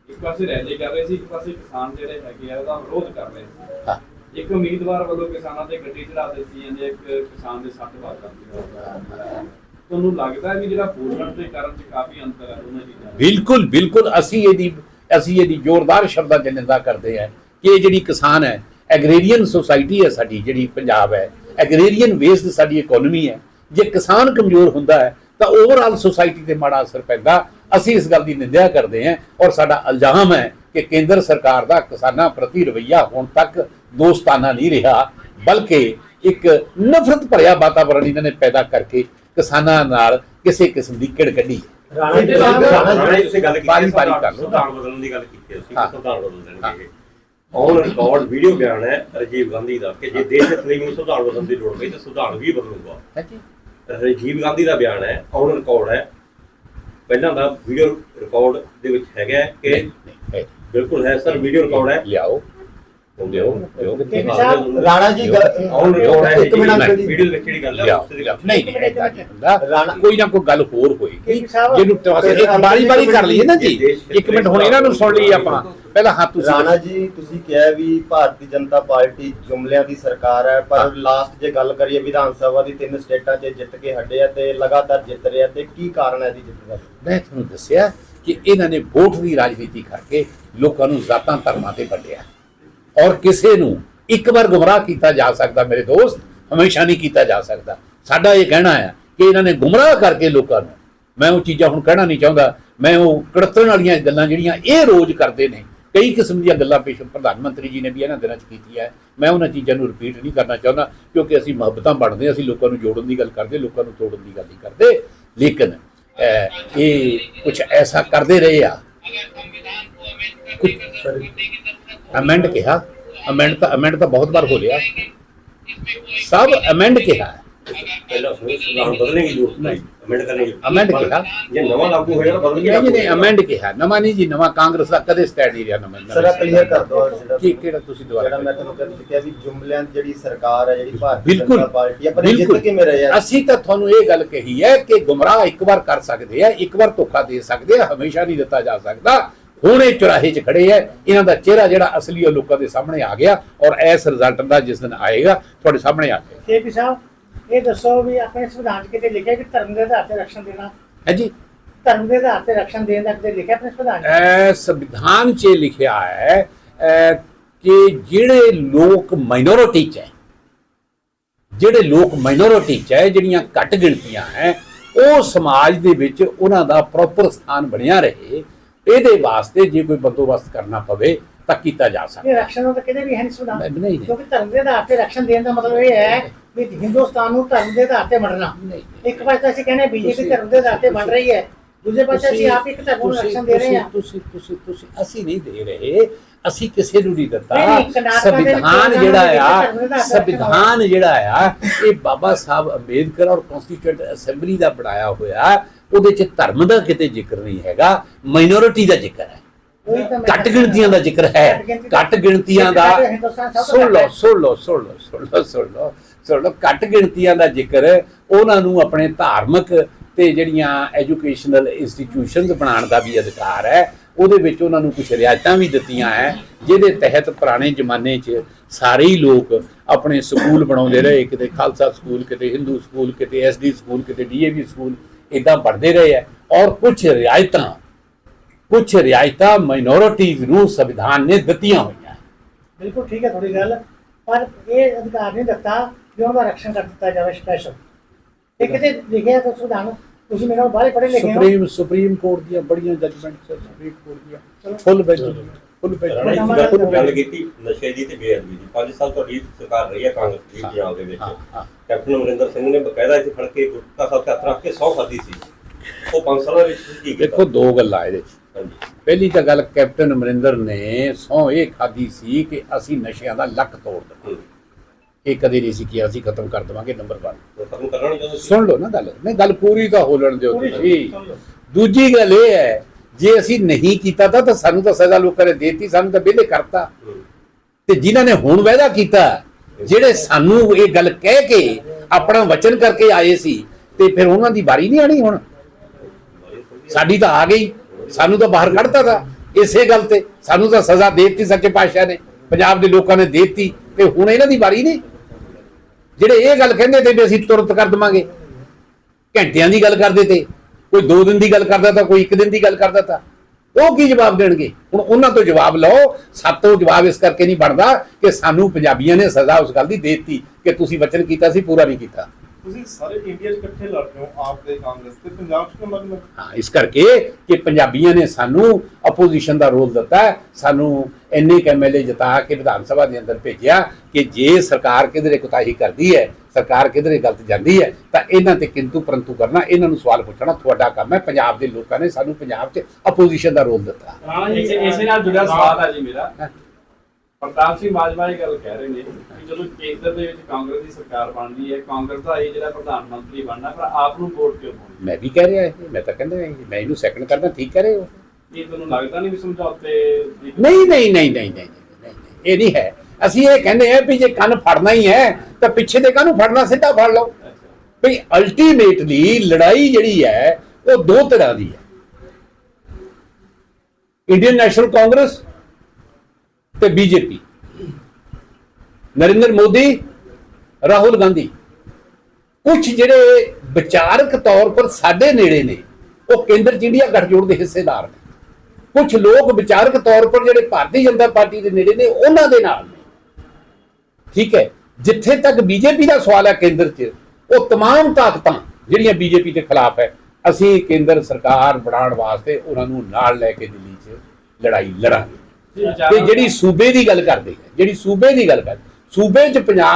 ਇੱਕ ਪਾਸੇ ਰੈਲੀ ਕਰ ਰਹੇ ਸੀ ਇੱਕ ਪਾਸੇ ਕਿਸਾਨ ਜਿਹੜੇ ਹੈਗੇ ਆ ਉਹਦਾ ਵਿਰੋਧ ਕਰ ਰਹੇ ਸੀ। ਹਾਂ। ਇੱਕ ਉਮੀਦਵਾਰ ਵੱਲੋਂ ਕਿਸਾਨਾਂ ਤੇ ਗੱਡੀ ਚੜਾ ਦਿੱਤੀ ਜਾਂਦੀ ਹੈ ਇੱਕ ਕਿਸਾਨ ਦੇ ਸੱਟ ਵਾਰ ਕਰਦੀ ਹੈ। ਤੁਹਾਨੂੰ ਲੱਗਦਾ ਵੀ ਜਿਹੜਾ ਬੋਲਣ ਤੇ ਕਰਨ 'ਚ ਕਾਫੀ ਅੰਤਰ ਹੈ ਦੋਨਾਂ ਚੀਜ਼ਾਂ ਬਿਲਕੁਲ ਬਿਲਕੁਲ। ਅਸੀਂ ਇਹਦੀ ਅਸੀਂ ਇਹਦੀ ਜ਼ੋਰਦਾਰ ਸ਼ਬਦਾਂ 'ਚ ਨਿੰਦਾ ਕਰਦੇ ਹਾਂ ਕਿ ਇਹ ਜਿਹੜੀ ਕਿਸਾਨ ਹੈ ਐਗਰੀਰੀਅਨ ਸੁਸਾਇਟੀ ਹੈ ਸਾਡੀ, ਜਿਹੜੀ ਪੰਜਾਬ ਹੈ ਐਗਰੀਰੀਅਨ ਬੇਸਡ ਸਾਡੀ ਇਕਨੋਮੀ ਹੈ। ਜੇ ਕਿਸਾਨ ਕਮਜ਼ੋਰ ਹੁੰਦਾ ਹੈ, ਤਾਂ ਓਵਰਆਲ ਸੁਸਾਇਟੀ ਤੇ ਮਾੜਾ ਅਸਰ ਪੈਂਦਾ। ਅਸੀਂ ਇਸ ਗੱਲ ਦੀ ਨਿੰਦਿਆ ਕਰਦੇ ਹਾਂ ਔਰ ਸਾਡਾ ਇਲਜ਼ਾਮ ਹੈ ਕਿ ਕੇਂਦਰ ਸਰਕਾਰ ਦਾ ਕਿਸਾਨਾਂ ਪ੍ਰਤੀ ਰਵੱਈਆ ਹੁਣ ਤੱਕ ਦੋਸਤਾਨਾ ਨਹੀਂ ਰਿਹਾ, ਬਲਕਿ ਇੱਕ ਨਫ਼ਰਤ ਭਰਿਆ ਵਾਤਾਵਰਣ ਇਹਨਾਂ ਨੇ ਪੈਦਾ ਕਰਕੇ ਕਿਸਾਨਾਂ ਨਾਲ ਕਿਸੇ ਕਿਸਮ ਦੀ ਕਿੜ ਕੱਢੀ। ਰਾਣਾ ਜੀ ਰਾਣਾ ਜੀ ਤੁਸੀਂ ਗੱਲ ਕੀਤੀ ਬਾਰੀ ਬਾਰੀ ਕਰ ਲਓ। ਸੰਵਿਧਾਨ ਬਦਲਣ ਦੀ ਗੱਲ ਕੀਤੀ ਅਸੀਂ ਹਾਂ। ਸੰਵਿਧਾਨ ਬਦਲ ਦੇਣਗੇ ਔਨ ਰਿਕਾਰਡ ਵੀਡੀਓ ਬਿਆਨ ਹੈ ਰਾਜੀਵ ਗਾਂਧੀ ਦਾ ਕਿ ਜੇ ਦੇਸ਼ ਦੇ ਨੂੰ ਸੰਵਿਧਾਨ ਬਦਲਣ ਦੀ ਲੋੜ ਪਈ ਤਾਂ ਸੰਵਿਧਾਨ ਵੀ ਬਦਲੂਗਾ। ਹੈ ਜੀ ਰਾਜੀਵ ਗਾਂਧੀ ਦਾ ਬਿਆਨ ਹੈ ਔਨ ਰਿਕਾਰਡ ਹੈ। ਪਹਿਲਾਂ ਦਾ ਵੀਡੀਓ ਰਿਕਾਰਡ ਦੇ ਵਿੱਚ ਹੈਗਾ ਕਿ। ਬਿਲਕੁਲ ਹੈ ਸਰ ਵੀਡੀਓ ਰਿਕਾਰਡ ਹੈ। ਲਿਆਓ। ਕੇਪੀ ਸਾਹਿਬ ਰਾਣਾ ਜੀ ਗੱਲ- ਇੱਕ ਮਿੰਟ ਅੰਕਲ ਜੀ। ਵੀਡੀਓ ਵਿੱਚ ਜਿਹੜੀ ਗੱਲ ਹੈ ਲਿਆਓ। ਉਸ ਦੇ ਲਿਆਓ। ਵਿੱਚ ਨਹੀਂ ਨਹੀਂ ਏਦਾਂ ਨਹੀਂ। ਹੁੰਦਾ? ਰਾਣਾ- ਕੋਈ ਨਾ ਕੋਈ ਗੱਲ ਹੋਰ ਹੋਏਗੀ ਕੇਪੀ ਸਾਹਿਬ- ਜਿਹਨੂੰ ਤੁਸੀਂ ਬਾਰੀ ਬਾਰੀ ਕਰ ਲਈਏ ਨਾ ਜੀ। ਇੱਕ ਮਿੰਟ ਹੁਣ ਇਹਨਾਂ ਨੂੰ ਸੁਣ ਲਈਏ ਆਪਾਂ। ਪਹਿਲਾਂ ਹਾਂ ਤੁਸੀਂ ਰਾਣਾ ਜੀ ਤੁਸੀਂ ਕਿਹਾ ਵੀ ਭਾਰਤੀ ਜਨਤਾ ਪਾਰਟੀ ਜੁਮਲਿਆਂ ਦੀ ਸਰਕਾਰ ਹੈ ਹਾਂ। ਪਰ ਲਾਸਟ ਜੇ ਗੱਲ ਕਰੀਏ ਵਿਧਾਨ ਸਭਾ ਦੀ ਤਿੰਨ ਸਟੇਟਾਂ 'ਚ ਜਿੱਤ ਕੇ ਹਟੇ ਆ ਤੇ ਲਗਾਤਾਰ ਜਿੱਤ ਰਿਹਾ ਤੇ ਕੀ ਕਾਰਨ ਹੈ ਇਹਦੀ ਜਿੱਤ ਦਾ? ਮੈਂ ਤੁਹਾਨੂੰ ਦੱਸਿਆ ਕਿ ਇਹਨਾਂ ਨੇ ਵੋਟ ਦੀ ਰਾਜਨੀਤੀ ਕਰਕੇ ਲੋਕਾਂ ਨੂੰ ਜ਼ਾਤਾਂ ਧਰਮਾਂ ਤੇ ਵੰਡਿਆ। ਔਰ ਕਿਸੇ ਨੂੰ ਇੱਕ ਵਾਰ ਗੁੰਮਰਾਹ ਕੀਤਾ ਜਾ ਸਕਦਾ ਮੇਰੇ ਦੋਸਤ ਹਮੇਸ਼ਾ ਨਹੀਂ ਕੀਤਾ ਜਾ ਸਕਦਾ। ਸਾਡਾ ਇਹ ਕਹਿਣਾ ਹੈ ਕਿ ਇਹਨਾਂ ਨੇ ਗੁੰਮਰਾਹ ਕਰਕੇ ਲੋਕਾਂ ਨੂੰ ਮੈਂ ਉਹ ਚੀਜ਼ਾਂ ਹੁਣ ਕਹਿਣਾ ਨਹੀਂ ਚਾਹੁੰਦਾ ਮੈਂ ਉਹ ਕੜਤਣ ਵਾਲੀਆਂ ਗੱਲਾਂ ਜਿਹੜੀਆਂ ਇਹ ਰੋਜ਼ ਕਰਦੇ ਨੇ ਕਈ ਕਿਸਮ ਦੀਆਂ ਗੱਲਾਂ ਪੇਸ਼ ਪ੍ਰਧਾਨ ਮੰਤਰੀ ਜੀ ਨੇ ਵੀ ਇਹਨਾਂ ਦਿਨਾਂ 'ਚ ਕੀਤੀ ਹੈ। ਮੈਂ ਉਹਨਾਂ ਚੀਜ਼ਾਂ ਨੂੰ ਰਿਪੀਟ ਨਹੀਂ ਕਰਨਾ ਚਾਹੁੰਦਾ ਕਿਉਂਕਿ ਅਸੀਂ ਮੁਹੱਬਤਾਂ ਹਾਂ, ਅਸੀਂ ਲੋਕਾਂ ਨੂੰ ਜੋੜਨ ਦੀ ਗੱਲ ਕਰਦੇ ਲੋਕਾਂ ਨੂੰ ਤੋੜਨ ਦੀ ਗੱਲ ਨਹੀਂ ਕਰਦੇ। ਲੇਕਿਨ ਇਹ ਕੁਝ ਐਸਾ ਕਰਦੇ ਰਹੇ ਆ। ਕੁਝ ਅਮੈਂਡ ਕਿਹਾ। ਅਮੈਂਡ ਤਾਂ ਅਮੈਂਡ ਤਾਂ ਬਹੁਤ ਵਾਰ ਹੋ ਲਿਆ ਸਭ ਅਮੈਂਡ ਕਿਹਾ। ਪਹਿਲਾਂ ਸੰਵਿਧਾਨ ਬਦਲਣੇ ਦੀ ਜ਼ਰੂਰਤ ਨਹੀਂ। ਅਮੈਂਡ ਕਰਨੇ ਦੀ ਜ਼ਰੂਰਤ Amend ਨਹੀਂ। ਕਿਹਾ। ਜੇ ਨਵਾਂ ਲਾਗੂ ਹੋਏਗਾ ਤਾਂ ਬਦਲ ਕੇ ਨਹੀਂ ਲਾਗੂ ਜੀ ਨਹੀਂ ਹੋਏਗਾ। ਅਮੈਂਡ ਕਿਹਾ। ਨਵਾਂ ਨਹੀਂ ਜੀ ਨਵਾਂ ਕਾਂਗਰਸ ਦਾ ਕਦੇ ਸਟੈਂਡ ਨਹੀਂ ਰਿਹਾ ਨਵਾਂ। ਸਰ ਕਲੀਅਰ ਕਰ ਦਿਓ। ਜਿਹੜਾ ਕੀ ਕਿਹੜਾ ਤੁਸੀਂ ਦੁਬਾਰਾ ਜਿਹੜਾ ਮੈਂ ਤੁਹਾਨੂੰ ਕਹਿੰਦਾ ਕਿਹਾ ਵੀ ਜੁਮਲਿਆਂ ਦੀ ਜਿਹੜੀ ਸਰਕਾਰ ਹੈ ਜਿਹੜੀ ਭਾਰਤੀ ਬਿਲਕੁਲ। ਜਨਤਾ ਪਾਰਟੀ ਹੈ ਪਰ ਇਹ ਜਿੱਤ ਬਿਲਕੁਲ। ਕਿਵੇਂ ਰਹੇ ਆ ਅਸੀਂ ਤਾਂ ਤੁਹਾਨੂੰ ਇਹ ਗੱਲ ਕਹੀ ਹੈ ਕਿ ਗੁੰਮਰਾਹ ਇੱਕ ਵਾਰ ਕਰ ਸਕਦੇ ਆ ਇੱਕ ਵਾਰ ਧੋਖਾ ਦੇ ਸਕਦੇ ਆ ਹਮੇਸ਼ਾ ਨਹੀਂ ਦਿੱਤਾ ਜਾ ਸਕਦਾ। ਹੁਣ ਇਹ ਚੁਰਾਹੇ 'ਚ ਖੜੇ ਆ ਇਹਨਾਂ ਦਾ ਚਿਹਰਾ ਜਿਹੜਾ ਅਸਲੀ ਉਹ ਲੋਕਾਂ ਦੇ ਸਾਹਮਣੇ ਆ ਗਿਆ ਔਰ ਇਸ ਰਿਜ਼ਲਟ ਦਾ ਜਿਸ ਦਿਨ ਆਏਗਾ ਤੁਹਾਡੇ ਸਾਹਮਣੇ ਆ ਜਾਏਗਾ ਕੇਪੀ ਸਾਹਿਬ ਇਹ ਦੱਸੋ ਵੀ ਆਪਣੇ ਸੰਵਿਧਾਨ 'ਚ ਕਿਤੇ ਲਿਖਿਆ ਕਿ ਧਰਮ ਦੇ ਆਧਾਰ ਤੇ ਰਕਸ਼ਣ ਦੇਣਾ? ਹੈ ਜੀ। ਧਰਮ ਦੇ ਆਧਾਰ ਤੇ ਰਕਸ਼ਣ ਦੇਣ ਦਾ ਕਿਤੇ ਲਿਖਿਆ ਆਪਣੇ ਸੰਵਿਧਾਨ 'ਚ? ਇਹ ਸੰਵਿਧਾਨ 'ਚ ਲਿਖਿਆ ਹੈ ਕਿ ਜਿਹੜੇ ਲੋਕ ਮਾਈਨੋਰਿਟੀ 'ਚ ਹੈ ਜਿਹੜੇ ਲੋਕ ਮਾਈਨੋਰਿਟੀ 'ਚ ਹੈ ਜਿਹੜੀਆਂ ਘੱਟ ਗਿਣਤੀਆਂ ਹੈ ਉਹ ਸਮਾਜ ਦੇ ਵਿੱਚ ਉਹਨਾਂ ਦਾ ਪ੍ਰੋਪਰ ਸਥਾਨ ਬਣਿਆ ਰਹੇ। ਇਹਦੇ ਵਾਸਤੇ ਜੇ ਕੋਈ ਬੰਦੋਬਸਤ ਕਰਨਾ ਪਵੇ ਤਾਂ ਕੀਤਾ ਜਾ ਸਕਦਾ। ਇਹ ਰਕਸ਼ਣ ਨੂੰ ਤਾਂ ਕਿਤੇ ਵੀ ਹੈ ਨਹੀਂ ਸੰਵਿਧਾਨ ਨਹੀਂ, ਨਹੀਂ। ਕਿਉਂਕਿ ਧਰਮ ਦੇ ਆਧਾਰ ਤੇ ਰਕਸ਼ਣ ਦੇਣ ਦਾ ਮਤਲਬ ਇਹ ਹੈ ਵੀ ਹਿੰਦੁਸਤਾਨ ਨੂੰ ਧਰਮ ਦੇ ਆਧਾਰ ਤੇ ਵੰਡਣਾ। ਨਹੀਂ ਇੱਕ ਵਾਰ ਤਾਂ ਅਸੀਂ ਕਹਿੰਦੇ ਬੀਜੇਪੀ ਤੁਸੀਂ- ਧਰਮ ਦੇ ਆਧਾਰ ਤੇ ਵੰਡ ਰਹੀ ਹੈ। ਦੂਜੇ ਪਾਸੇ ਅਸੀਂ ਆਪ ਇੱਕ ਧਰਮ ਨੂੰ ਤੁਸੀਂ- ਰਕਸ਼ਣ ਦੇ ਰਹੇ ਹਾਂ। ਤੁਸੀਂ ਤੁਸੀਂ ਤੁਸੀਂ ਅਸੀਂ ਨਹੀਂ ਦੇ ਰਹੇ। ਅਸੀਂ ਕਿਸੇ ਨੂੰ ਨਹੀਂ ਦਿੱਤਾ। ਸੰਵਿਧਾਨ ਜਿਹੜਾ ਆ ਸੰਵਿਧਾਨ ਜਿਹੜਾ ਆ ਇਹ ਬਾਬਾ ਸਾਹਿਬ ਅੰਬੇਦਕਰ ਔਰ ਕਨਸਟੀਟਿਊਟ ਅਸੈਂਬਲੀ ਦਾ ਬਣਾਇਆ ਹੋਇਆ। ਉਹਦੇ ਚ ਧਰਮ ਦਾ ਕਿਤੇ ਜ਼ਿਕਰ ਨਹੀਂ ਹੈਗਾ ਮਾਈਨੋਰਿਟੀ ਦਾ ਜ਼ਿਕਰ ਹੈ। ਘੱਟ ਗਿਣਤੀਆਂ ਦਾ ਜ਼ਿਕਰ ਹੈ। ਘੱਟ ਗਿਣਤੀਆਂ ਦਾ ਸੁਣ ਲਓ। ਸੁਣ ਲਓ ਸੁਣ ਲਓ ਸੁਣ ਲਓ ਸੁਣ ਲਓ ਸੁਣ ਲਓ ਘੱਟ ਗਿਣਤੀਆਂ ਦਾ ਜ਼ਿਕਰ ਉਹਨਾਂ ਨੂੰ ਆਪਣੇ ਧਾਰਮਿਕ ਤੇ ਜਿਹੜੀਆਂ ਐਜੂਕੇਸ਼ਨਲ ਇੰਸਟੀਟਿਊਸ਼ਨਸ ਬਣਾਉਣ ਦਾ ਵੀ ਅਧਿਕਾਰ ਹੈ। ਉਹਦੇ ਵਿੱਚ ਉਹਨਾਂ ਨੂੰ ਕੁਝ ਰਿਆਇਤਾਂ ਵੀ ਦਿੱਤੀਆਂ ਹੈ ਜਿਹਦੇ ਤਹਿਤ ਪੁਰਾਣੇ ਜ਼ਮਾਨੇ 'ਚ ਸਾਰੇ ਹੀ ਲੋਕ ਆਪਣੇ ਸਕੂਲ ਬਣਾਉਂਦੇ ਰਹੇ। ਕਿਤੇ ਖਾਲਸਾ ਸਕੂਲ ਕਿਤੇ ਹਿੰਦੂ ਸਕੂਲ ਕਿਤੇ ਐਸਡੀ ਸਕੂਲ ਕਿਤੇ ਡੀਏਵੀ ਸਕੂਲ। ਇਦਾਂ ਪੜ੍ਹਦੇ ਰਹੇ ਹੈ ਔਰ ਕੁਝ ਰਿਆਇਤਾਂ ਕੁਝ ਰਿਆਇਤਾਂ ਮਾਈਨੋਰਿਟੀਜ਼ ਨੂੰ ਸੰਵਿਧਾਨ ਨੇ ਦਿੱਤੀਆਂ ਹੋਈਆਂ। ਬਿਲਕੁਲ ਠੀਕ ਹੈ ਤੁਹਾਡੀ ਗੱਲ ਪਰ ਇਹ ਅਧਿਕਾਰ ਨਹੀਂ ਦਿੱਤਾ ਕਿ ਉਹਨਾਂ ਦਾ ਰਕਸ਼ਣ ਕਰ ਦਿੱਤਾ ਜਾਵੇ ਸਪੈਸ਼ਲ ਇਹ ਕਿਤੇ ਲਿਖਿਆ ਤਾਂ ਸੰਵਿਧਾਨ ਤੁਸੀਂ ਮੇਰੇ ਨਾਲ ਬਾਹਰ ਪੜ੍ਹੇ ਲਿਖੇ ਹੋ। ਸੁਪਰੀਮ ਸੁਪਰੀਮ ਕੋਰਟ ਦੀਆਂ ਬੜੀਆਂ ਜਜਮੈਂਟਸ ਸੁਪਰੀਮ ਕੋਰਟ ਦੀਆਂ। ਫੁੱਲ ਬੈਂਚ ਫੁੱਲ ਰਾਣਾ ਜੀ ਬੈਂਚ ਜਿੱਦਾਂ ਗੱਲ ਕੀਤੀ ਨਸ਼ੇ ਦੀ ਤੇ ਬੇਅਦਬੀ ਦੀ। 5 ਸਾਲ ਤੁਹਾਡੀ ਸਰਕਾਰ ਰਹੀ ਹੈ ਕਾਂਗਰਸ ਦੀ ਹਾਂ, ਪੰਜਾਬ ਦੇ ਵਿੱਚ। ਹਾਂ, ਹਾਂ। ਕੈਪਟਨ ਅਮਰਿੰਦਰ ਸਿੰਘ ਨੇ ਬਕਾਇਦਾ ਇੱਥੇ ਖੜ ਕੇ ਗੁਟਕਾ ਸਾਹਿਬ ਤੇ ਹੱਥ ਰੱਖ ਕੇ ਸੌ ਖਾਦੀ ਸੀ। ਉਹ 5 ਸਾਲਾਂ ਵਿੱਚ ਤੁਸੀਂ ਕੀ ਕੀਤਾ? ਦੇਖੋ ਦੋ ਗੱਲਾਂ ਇਹਦੇ ਚ। ਹਾਂਜੀ। ਪਹਿਲੀ ਤਾਂ ਗੱਲ ਕੈਪਟਨ ਅਮਰਿੰਦਰ ਨੇ ਸਹੁੰ ਇਹ ਖਾਦੀ ਸੀ ਕਿ ਅਸੀਂ ਨਸ਼ਿਆਂ ਦਾ ਲੱਕ ਤੋੜ ਹੂੰ। ਇਹ ਕਦੇ ਨਹੀਂ ਸੀ ਕਿ ਅਸੀਂ ਖਤਮ ਕਰ ਦੇਵਾਂਗੇ ਨੰਬਰ 1 ਉਹ ਖਤਮ ਕਰਨਾ ਨਹੀਂ ਚਾਹੁੰਦੇ ਸੀ। ਸੁਣ ਲਓ ਨਾ ਗੱਲ। ਨਹੀਂ ਗੱਲ ਪੂਰੀ ਤਾਂ ਹੋ ਲੈਣ ਦਿਓ ਤੁਸੀਂ। ਦੂਜੀ ਗੱਲ ਇਹ ਹੈ ਜੇ ਅਸੀਂ ਨਹੀਂ ਕੀਤਾ ਤਾਂ ਤਾਂ ਸਾਨੂੰ ਤਾਂ ਸਜ਼ਾ ਲੋਕਾਂ ਨੇ ਦੇਤੀ, ਸਾਨੂੰ ਤਾਂ ਵਿਹਲੇ ਕਰਤਾ। ਤੇ ਜਿਨ੍ਹਾਂ ਨੇ ਹੁਣ ਵਾਅਦਾ ਕੀਤਾ, ਜਿਹੜੇ ਸਾਨੂੰ ਇਹ ਗੱਲ ਕਹਿ ਕੇ ਆਪਣਾ ਵਚਨ ਕਰਕੇ ਆਏ ਸੀ, ਤੇ ਫਿਰ ਉਹਨਾਂ ਦੀ ਵਾਰੀ ਨਹੀਂ ਆਣੀ ਹੁਣ। ਸਾਡੀ ਤਾਂ ਆ ਗਈ, ਸਾਨੂੰ ਤਾਂ ਬਾਹਰ ਕੱਢਤਾ ਤਾ, ਇਸੇ ਗੱਲ ਤੇ ਸਾਨੂੰ ਤਾਂ ਸਜ਼ਾ ਦੇ ਦਿੱਤੀ ਸੱਚੇ ਪਾਤਸ਼ਾਹ ਨੇ, ਪੰਜਾਬ ਦੇ ਲੋਕਾਂ ਨੇ ਦੇ ਦਿੱਤੀ, ਤੇ ਹੁਣ ਇਹਨਾਂ ਦੀ ਵਾਰੀ ਨਹੀਂ। ਜਿਹੜੇ ਇਹ ਗੱਲ ਕਹਿੰਦੇ ਤੇ ਵੀ ਅਸੀਂ ਤੁਰੰਤ ਕਰ ਦਵਾਂਗੇ, ਘੰਟਿਆਂ ਦੀ ਗੱਲ ਕਰਦੇ ਤੇ। ਕੋਈ 2 ਦਿਨ ਦੀ ਗੱਲ ਕਰਦਾ ਤਾਂ, ਕੋਈ 1 ਦਿਨ ਦੀ ਗੱਲ ਕਰਦਾ ਤਾਂ। ਉਹ ਕੀ ਜਵਾਬ ਦੇਣਗੇ? ਹੁਣ ਉਹਨਾਂ ਤੋਂ ਜਵਾਬ ਲਓ। ਸਾਤੋਂ ਜਵਾਬ ਇਸ ਕਰਕੇ ਨਹੀਂ ਬਣਦਾ ਕਿ ਸਾਨੂੰ ਪੰਜਾਬੀਆਂ ਨੇ ਸਜ਼ਾ ਉਸ ਗੱਲ ਦੀ ਦੇ ਦਿੱਤੀ ਕਿ ਤੁਸੀਂ ਵਚਨ ਕੀਤਾ ਸੀ, ਪੂਰਾ ਨਹੀਂ ਕੀਤਾ। ਤੁਸੀਂ ਸਾਰੇ ਇੰਡੀਆ 'ਚ ਇਕੱਠੇ ਲੜ ਰਹੇ ਹੋ ਆਪ ਤੇ ਕਾਂਗਰਸ ਤੇ ਪੰਜਾਬ 'ਚ ਕਿਉਂ ਲੜ ਰਹੇ ਹੋ? ਹਾਂ ਇਸ ਕਰਕੇ ਕਿ ਪੰਜਾਬੀਆਂ ਨੇ ਸਾਨੂੰ ਅਪੋਜੀਸ਼ਨ ਦਾ ਰੋਲ ਦਿੱਤਾ ਹੈ, ਸਾਨੂੰ ਇੰਨੇ ਕੁ ਐਮਐਲਏ ਜਿਤਾ ਕੇ ਵਿਧਾਨ ਸਭਾ ਦੇ ਅੰਦਰ ਭੇਜਿਆ ਕਿ ਜੇ ਸਰਕਾਰ ਕਿਧਰੇ ਕੁਤਾਹੀ ਕਰਦੀ ਹੈ ਸਰਕਾਰ ਕਿਧਰੇ ਗਲਤ ਜਾਂਦੀ ਹੈ ਤਾਂ ਇਹਨਾਂ ਤੇ ਕਿੰਤੂ ਪਰੰਤੂ ਕਰਨਾ ਇਹਨਾਂ ਨੂੰ ਸਵਾਲ ਪੁੱਛਣਾ ਤੁਹਾਡਾ ਕੰਮ ਹੈ। ਪੰਜਾਬ ਦੇ ਲੋਕਾਂ ਨੇ ਸਾਨੂੰ ਪੰਜਾਬ 'ਚ ਅਪੋਜੀਸ਼ਨ ਦਾ ਰੋਲ ਦਿੱਤਾ। ਇਸੇ ਇਸੇ ਨਾਲ ਜੁੜਿਆ ਸਵਾਲ ਹੈ ਜੀ ਮੇਰਾ। ਪ੍ਰਤਾਪ ਸਿੰਘ ਬਾਜਵਾ ਇਹ ਗੱਲ ਕਹਿ ਰਹੇ ਨੇ ਕਿ ਜਦੋਂ ਕੇਂਦਰ ਦੇ ਵਿੱਚ ਕਾਂਗਰਸ ਦੀ ਸਰਕਾਰ ਬਣਦੀ ਹੈ ਕਾਂਗਰਸ ਦਾ ਇਹ ਜਿਹੜਾ ਪ੍ਰਧਾਨ ਮੰਤਰੀ ਬਣਨਾ ਪਰ ਆਪ ਨੂੰ ਵੋਟ ਕਿਉਂ ਪਾਉਣੀ? ਮੈਂ ਵੀ ਕਹਿ ਰਿਹਾ ਇਹ ਮੈਂ ਤਾਂ ਕਹਿੰਦਾ ਮੈਂ ਇਹਨੂੰ ਸੈਕੰਡ ਕਰਦਾ ਠੀਕ ਕਹਿ ਰਹੇ ਹੋ? ਇਹ ਤੁਹਾਨੂੰ ਲੱਗਦਾ ਨਹੀਂ ਵੀ ਸਮਝੌਤੇ ਨਹੀਂ ਨਹੀਂ ਨਹੀਂ ਨਹੀਂ ਨਹੀਂ ਇਹ ਨਹੀਂ ਹੈ। ਅਸੀਂ ਇਹ ਕਹਿੰਦੇ ਆ ਵੀ ਜੇ ਕੰਨ ਫੜਨਾ ਹੀ ਹੈ ਤਾਂ ਪਿੱਛੇ ਦੇ ਕੰਨ ਫੜਨਾ ਸਿੱਧਾ ਫੜ ਲਓ। ਵੀ ਅਲਟੀਮੇਟਲੀ ਲੜਾਈ ਜਿਹੜੀ ਹੈ ਉਹ ਦੋ ਤਰ੍ਹਾਂ ਦੀ ਹੈ। ਇੰਡੀਅਨ ਨੈਸ਼ਨਲ ਕਾਂਗਰਸ ਤੇ ਬੀਜੇਪੀ ਨਰਿੰਦਰ ਮੋਦੀ ਰਾਹੁਲ ਗਾਂਧੀ ਕੁਝ ਜਿਹੜੇ ਵਿਚਾਰਕ ਤੌਰ ਪਰ ਸਾਡੇ ਨੇੜੇ ਨੇ ਉਹ ਕੇਂਦਰ ਚ ਇੰਡੀਆ ਗੱਠਜੋੜ ਦੇ ਹਿੱਸੇਦਾਰ ਨੇ ਕੁਝ ਲੋਕ ਵਿਚਾਰਕ ਤੌਰ ਪਰ ਜਿਹੜੇ ਭਾਰਤੀ ਜਨਤਾ ਪਾਰਟੀ ਦੇ ਨੇੜੇ ਨੇ ਉਹਨਾਂ ਦੇ ਨਾਲ ਨੇ ਠੀਕ ਹੈ ਜਿੱਥੇ ਤੱਕ ਬੀਜੇਪੀ ਦਾ ਸਵਾਲ ਹੈ ਕੇਂਦਰ 'ਚ ਉਹ तमाम ਤਾਕਤਾਂ ਜਿਹੜੀਆਂ ਬੀਜੇਪੀ ਦੇ ਖਿਲਾਫ ਹੈ ਅਸੀਂ ਕੇਂਦਰ ਸਰਕਾਰ ਬਣਾਉਣ ਵਾਸਤੇ ਉਹਨਾਂ ਨੂੰ ਨਾਲ ਲੈ ਕੇ ਦਿੱਲੀ 'ਚ ਲੜਾਈ ਲੜਾਂਗੇ ਤੇ ਜਿਹੜੀ ਸੂਬੇ ਦੀ ਗੱਲ ਕਰਦੇ ਹੈ ਜਿਹੜੀ ਸੂਬੇ ਦੀ ਗੱਲ ਕਰ ਸੂਬੇ 'ਚ ਪੰਜਾਬ